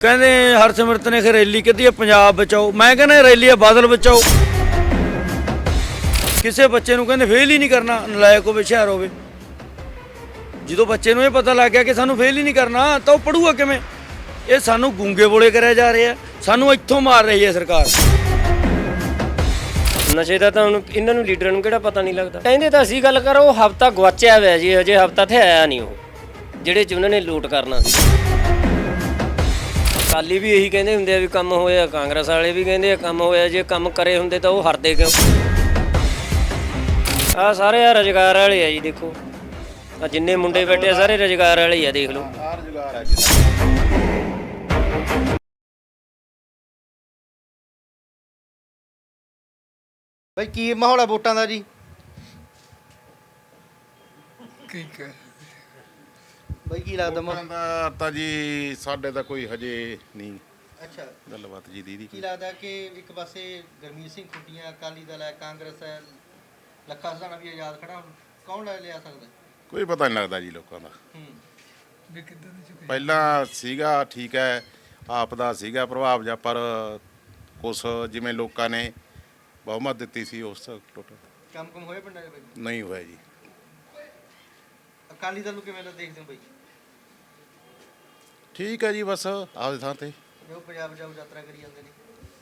ਕਹਿੰਦੇ ਹਰਸਿਮਰਤ ਨੇ ਕਿ ਰੈਲੀ ਕੀਤੀ ਹੈ ਪੰਜਾਬ ਬਚਾਓ। ਮੈਂ ਕਹਿੰਦਾ ਰੈਲੀ ਹੈ ਬਾਦਲ ਬਚਾਓ। ਕਿਸੇ ਬੱਚੇ ਨੂੰ ਕਹਿੰਦੇ ਫੇਲ ਹੀ ਨਹੀਂ ਕਰਨਾ, ਨਲਾਇਕ ਹੋਵੇ, ਹੁਸ਼ਿਆਰ ਹੋਵੇ। ਜਦੋਂ ਬੱਚੇ ਨੂੰ ਇਹ ਪਤਾ ਲੱਗ ਗਿਆ ਕਿ ਸਾਨੂੰ ਫੇਲ ਹੀ ਨਹੀਂ ਕਰਨਾ, ਤਾਂ ਉਹ ਪੜੂਗਾ ਕਿਵੇਂ? ਇਹ ਸਾਨੂੰ ਗੂੰਗੇ ਬੋਲੇ ਕਰਿਆ ਜਾ ਰਿਹਾ, ਸਾਨੂੰ ਇੱਥੋਂ ਮਾਰ ਰਹੀ ਹੈ ਸਰਕਾਰ। ਨਸ਼ੇ ਦਾ ਤਾਂ ਹੁਣ ਇਹਨਾਂ ਨੂੰ ਲੀਡਰਾਂ ਨੂੰ ਕਿਹੜਾ ਪਤਾ ਨਹੀਂ ਲੱਗਦਾ। ਕਹਿੰਦੇ ਤਾਂ ਅਸੀਂ ਗੱਲ ਕਰੋ, ਹਫਤਾ ਗਵਾਚਿਆ ਹੋਇਆ ਜੀ, ਹਜੇ ਹਫਤਾ ਤੇ ਆਇਆ ਨਹੀਂ ਉਹ, ਜਿਹੜੇ ਚ ਉਹਨਾਂ ਨੇ ਲੂਟ ਕਰਨਾ ਸੀ। ਕਾਲੀ ਵੀ ਇਹੀ ਕਹਿੰਦੇ ਹੁੰਦੇ ਆ ਵੀ ਕੰਮ ਹੋਇਆ ਕਾਂਗਰਸ ਵਾਲੇ ਵੀ ਕਹਿੰਦੇ ਆ ਕੰਮ ਹੋਇਆ ਜੇ ਕੰਮ ਕਰੇ ਹੁੰਦੇ ਤਾਂ ਉਹ ਹਰਦੇ ਕਿਉਂ? ਆ ਸਾਰੇ ਆ ਰੁਜ਼ਗਾਰ ਵਾਲੇ ਆ ਜੀ ਦੇਖੋ। ਆ ਜਿੰਨੇ ਮੁੰਡੇ ਬੈਠੇ ਆ ਸਾਰੇ ਰੁਜ਼ਗਾਰ ਵਾਲੇ ਆ ਦੇਖ ਲਓ। ਬਈ ਕੀ ਮਾਹੌਲ ਹੈ ਵੋਟਾਂ ਦਾ ਜੀ? ਠੀਕ ਹੈ ਬਈ ਕੀ ਲੱਗਦਾ ਮਾ- ਲੋਕਾਂ ਦਾ ਤਾਂ ਜੀ ਸਾਡੇ ਤਾਂ ਕੋਈ ਹਜੇ ਨਹੀਂ। ਅੱਛਾ। ਗੱਲਬਾਤ ਜੀ ਦੀਦੀ ਕੀ ਲੱਗਦਾ ਕਿ ਇੱਕ ਪਾਸੇ ਗਰਮੀਤ ਸਿੰਘ ਖੁੱਟੀਆਂ ਅਕਾਲੀ ਦਲ ਹੈ ਕਾਂਗਰਸ ਹੈ ਲੱਖਾ ਸਦਾਣਾ ਵੀ ਆਜ਼ਾਦ ਖੜਾ ਹੁਣ। ਕੌਣ ਲੈ ਲਿਆ ਸਕਦਾ? ਕੋਈ ਪਤਾ ਨਹੀਂ ਲੱਗਦਾ ਜੀ ਲੋਕਾਂ ਦਾ। ਹੂੰ। ਵੀ ਕਿੱਦਾਂ ਦੀ ਚੁੱਕੀ? ਪਹਿਲਾਂ ਸੀਗਾ ਠੀਕ ਹੈ ਆਪ ਦਾ ਸੀਗਾ ਪ੍ਰਭਾਵ ਜਾਂ ਪਰ ਕੁਛ ਜਿਵੇਂ ਲੋਕਾਂ ਨੇ ਬਹੁਮਤ ਦਿੱਤੀ ਸੀ ਉਸ ਟੋਟਲ। ਕੰਮ ਕੰਮ ਹੋਏ ਪਿੰਡਾਂ ਦੇ ਬਈ ਨਹੀਂ ਹੋਇਆ ਜੀ। ਅਕਾਲੀ ਦਲ ਨੂੰ ਕਿਵੇਂ ਦਾ ਦੇਖਦੇ ਹੋ ਬਈ? ਠੀਕ ਹੈ ਜੀ ਬਸ ਆਪਦੇ ਥਾਂ ਤੇ। ਜੋ ਪੰਜਾਬ ਜਾਊ ਯਾਤਰਾ ਕਰੀ ਜਾਂਦੇ ਨੇ।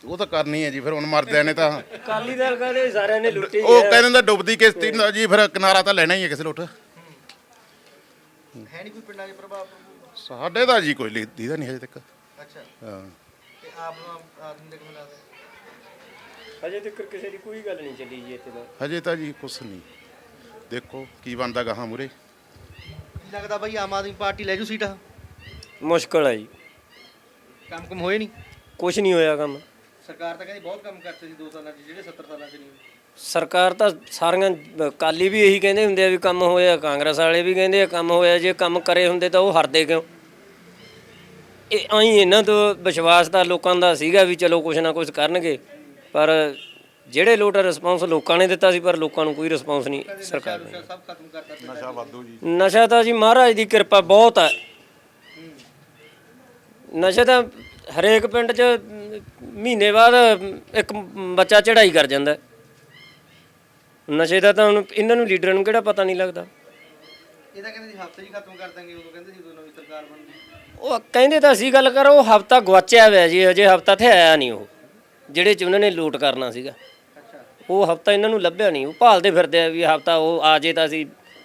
ਉਹ ਤਾਂ ਕਰਨੀ ਹੈ ਜੀ ਫਿਰ ਹੁਣ ਮਰਦਿਆਂ ਨੇ ਤਾਂ ਕਾਲੀ ਦਲ ਕਹਿੰਦੇ ਸਾਰਿਆਂ ਨੇ ਲੁੱਟੀ ਉਹ ਕਹਿੰਦੇ ਨੇ ਡੁੱਬਦੀ ਕਿਸ਼ਤੀ ਨੂੰ ਜੀ ਫਿਰ ਕਿਨਾਰਾ ਤਾਂ ਲੈਣਾ ਹੀ ਹੈ ਕਿਸੇ ਲੋਟ। ਹੈ ਨਹੀਂ ਕੋਈ ਪਿੰਡਾਂ 'ਚ ਪ੍ਰਭਾਵ? ਪ੍ਰਭੂ? ਸਾਡੇ ਦਾ ਜੀ ਕੋਈ ਦੀਦਾ ਨਹੀਂ ਹਜੇ ਤੱਕ। ਅੱਛਾ। ਹਾਂ। ਤੇ ਆਪ ਨੂੰ ਆਦਮੀ ਦੇ ਕਿਵੇਂ ਲੱਗਦਾ ਹਜੇ ਤੱਕ ਕਿਸੇ ਦੀ ਕੋਈ ਗੱਲ ਨਹੀਂ ਚੱਲੀ ਜੀ ਇੱਥੇ ਦਾ ਹਜੇ ਤਾਂ ਜੀ ਕੁਛ ਨਹੀਂ। ਦੇਖੋ ਕੀ ਬਣਦਾ ਗਾਹਾਂ ਮੂਰੇ ਲੱਗਦਾ ਬਈ ਆਮ ਆਦਮੀ ਪਾਰਟੀ ਲੈ ਜੂ ਸੀਟਾਂ? ਮੁਸ਼ਕਲ ਹੈ ਜੀ। ਕੰਮ ਕੰਮ ਹੋਏ ਨਹੀਂ? ਕੁਝ ਨਹੀਂ ਹੋਇਆ ਕੰਮ। ਸਰਕਾਰ ਤਾਂ ਕਹਿੰਦੀ ਬਹੁਤ ਕੰਮ ਕਰਤੇ ਸੀ 2 ਸਾਲਾਂ 'ਚ ਜਿਹੜੇ 70 ਸਾਲਾਂ 'ਚ ਨਹੀਂ ਹੋਏ। ਸਰਕਾਰ ਤਾਂ ਸਾਰੀਆਂ ਅ, ਕਾਲੀ ਵੀ ਇਹੀ ਕਹਿੰਦੇ ਹੁੰਦੇ ਆ ਵੀ ਕੰਮ ਹੋਇਆ ਕਾਂਗਰਸ ਵਾਲੇ ਵੀ ਕਹਿੰਦੇ ਆ ਕੰਮ ਹੋਇਆ ਜੇ ਕੰਮ ਕਰੇ ਹੁੰਦੇ ਤਾਂ ਉਹ ਹਰਦੇ ਕਿਉਂ? ਇਹ ਆਈ ਇਹਨਾਂ ਤੋਂ ਵਿਸ਼ਵਾਸ ਤਾਂ ਲੋਕਾਂ ਦਾ ਸੀਗਾ ਵੀ ਚਲੋ ਕੁਝ ਨਾ ਕੁਝ ਕਰਨਗੇ ਪਰ ਜਿਹੜੇ ਲੋਟ ਰਿਸਪੌਂਸ ਲੋਕਾਂ ਨੇ ਦਿੱਤਾ ਸੀ ਪਰ ਲੋਕਾਂ ਨੂੰ ਕੋਈ ਰਿਸਪੌਂਸ ਨਹੀਂ ਸਰਕਾਰ ਨੇ। ਸਭ ਖਤਮ ਕਰਤਾ ਪਿੰਡਾਂ 'ਚ। ਨਸ਼ਾ ਵਾਧੂ ਜੀ। ਨਸ਼ਾ ਤਾਂ ਜੀ ਮਹਾਰਾਜ ਦੀ ਕਿਰਪਾ ਬਹੁਤ ਹੈ ਨਸ਼ਾ ਤਾਂ ਹਰੇਕ ਪਿੰਡ 'ਚ ਮਹੀਨੇ ਬਾਅਦ ਇੱਕ ਬੱਚਾ ਚੜਾਈ ਕਰ ਜਾਂਦਾ। ਨਸ਼ੇ ਦਾ ਤਾਂ ਹੁਣ ਇਹਨਾਂ ਨੂੰ ਲੀਡਰਾਂ ਨੂੰ ਕਿਹੜਾ ਪਤਾ ਨਹੀਂ ਲੱਗਦਾ। ਇਹ ਤਾਂ ਕਹਿੰਦੇ ਸੀ ਹਫ਼ਤੇ ਹੀ ਖਤਮ ਕਰ ਦਾਂਗੇ ਉਦੋਂ ਕਹਿੰਦੇ ਸੀ ਉਦੋਂ ਨਵੀਂ ਸਰਕਾਰ ਬਣਦੀ। ਉਹ ਕਹਿੰਦੇ ਤਾਂ ਅਸੀਂ ਗੱਲ ਕਰੋ ਉਹ ਹਫਤਾ ਗਵਾਚਿਆ ਹੋਇਆ ਜੀ ਹਜੇ ਹਫਤਾ ਤੇ ਆਇਆ ਨਹੀਂ ਉਹ ਜਿਹੜੇ 'ਚ ਉਹਨਾਂ ਨੇ ਲੂਟ ਕਰਨਾ ਸੀਗਾ। ਉਹ ਹਫਤਾ ਇਹਨਾਂ ਨੂੰ ਲੱਭਿਆ ਨਹੀਂ ਉਹ ਭਾਲਦੇ ਫਿਰਦੇ ਆ ਵੀ ਹਫਤਾ ਉਹ ਆ ਜੇ ਤਾਂ ਅਸੀਂ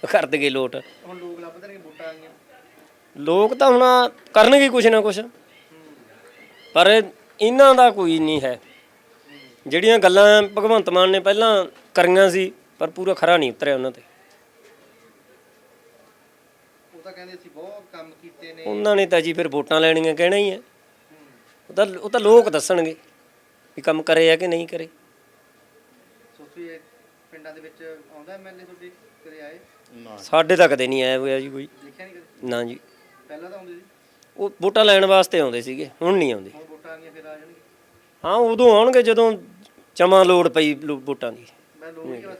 ਕਰ ਦਈਏ ਲੋਟ। ਹੁਣ ਲੋਕ ਲੱਭਦੇ ਨੇ ਲੋਕ ਤਾਂ ਹੁਣ ਕਰਨਗੇ ਕੁਛ ਨਾ ਕੁਛ। ਪਰ ਇਹਨਾਂ ਦਾ ਕੋਈ ਨਹੀਂ ਹੈ। ਜਿਹੜੀਆਂ ਗੱਲਾਂ ਭਗਵੰਤ ਮਾਨ ਨੇ ਪਹਿਲਾਂ ਕਰੀਆਂ ਸੀ ਪਰ ਪੂਰਾ ਖਰਾ ਨਹੀਂ ਉਤਰਿਆ ਉਹਨਾਂ ਤੇ। ਉਹ ਤਾਂ ਕਹਿੰਦੇ ਸੀ ਬਹੁਤ ਕੰਮ ਕੀਤੇ ਨੇ। ਉਹਨਾਂ ਨੇ ਤਾਂ ਜੀ ਫਿਰ ਵੋਟਾਂ ਲੈਣੀਆਂ ਕਹਿਣਾ ਹੀ ਹੈ। ਉਹ ਤਾਂ ਉਹ ਤਾਂ ਲੋਕ ਦੱਸਣਗੇ ਵੀ ਕੰਮ ਕਰੇ ਆ ਕਿ ਨਹੀਂ ਕਰੇ। ਸੋਚੀ ਪਿੰਡਾਂ ਦੇ ਵਿੱਚ ਆਉਂਦਾ ਐਮਐਲਏ ਤੁਹਾਡੇ ਕਦੇ ਆਏ? ਸਾਡੇ ਤਾਂ ਕਦੇ ਨਹੀਂ ਆਇਆ ਹੋਇਆ ਜੀ ਕੋਈ। ਦੇਖਿਆ ਨਹੀਂ ਕਦੇ? ਨਾ ਜੀ। ਪਹਿਲਾਂ ਤਾਂ ਆਉਂਦੇ ਸੀ? ਉਹ ਵੋਟਾਂ ਲੈਣ ਵਾਸਤੇ ਆਉਂਦੇ ਸੀਗੇ ਹੁਣ ਨਹੀਂ ਆਉਂਦੇ। ਹੁਣ ਵੋਟਾਂ ਆ ਗਈਆਂ ਫਿਰ ਆ ਜਾਣਗੇ। ਹਾਂ ਉਦੋਂ ਆਉਣਗੇ ਜਦੋਂ ਚਮਾ ਲੋੜ ਪਈ ਲੋ- ਵੋਟਾਂ ਦੀ। ਮੈਂ ਲੋਕ ਕਿ ਬਸ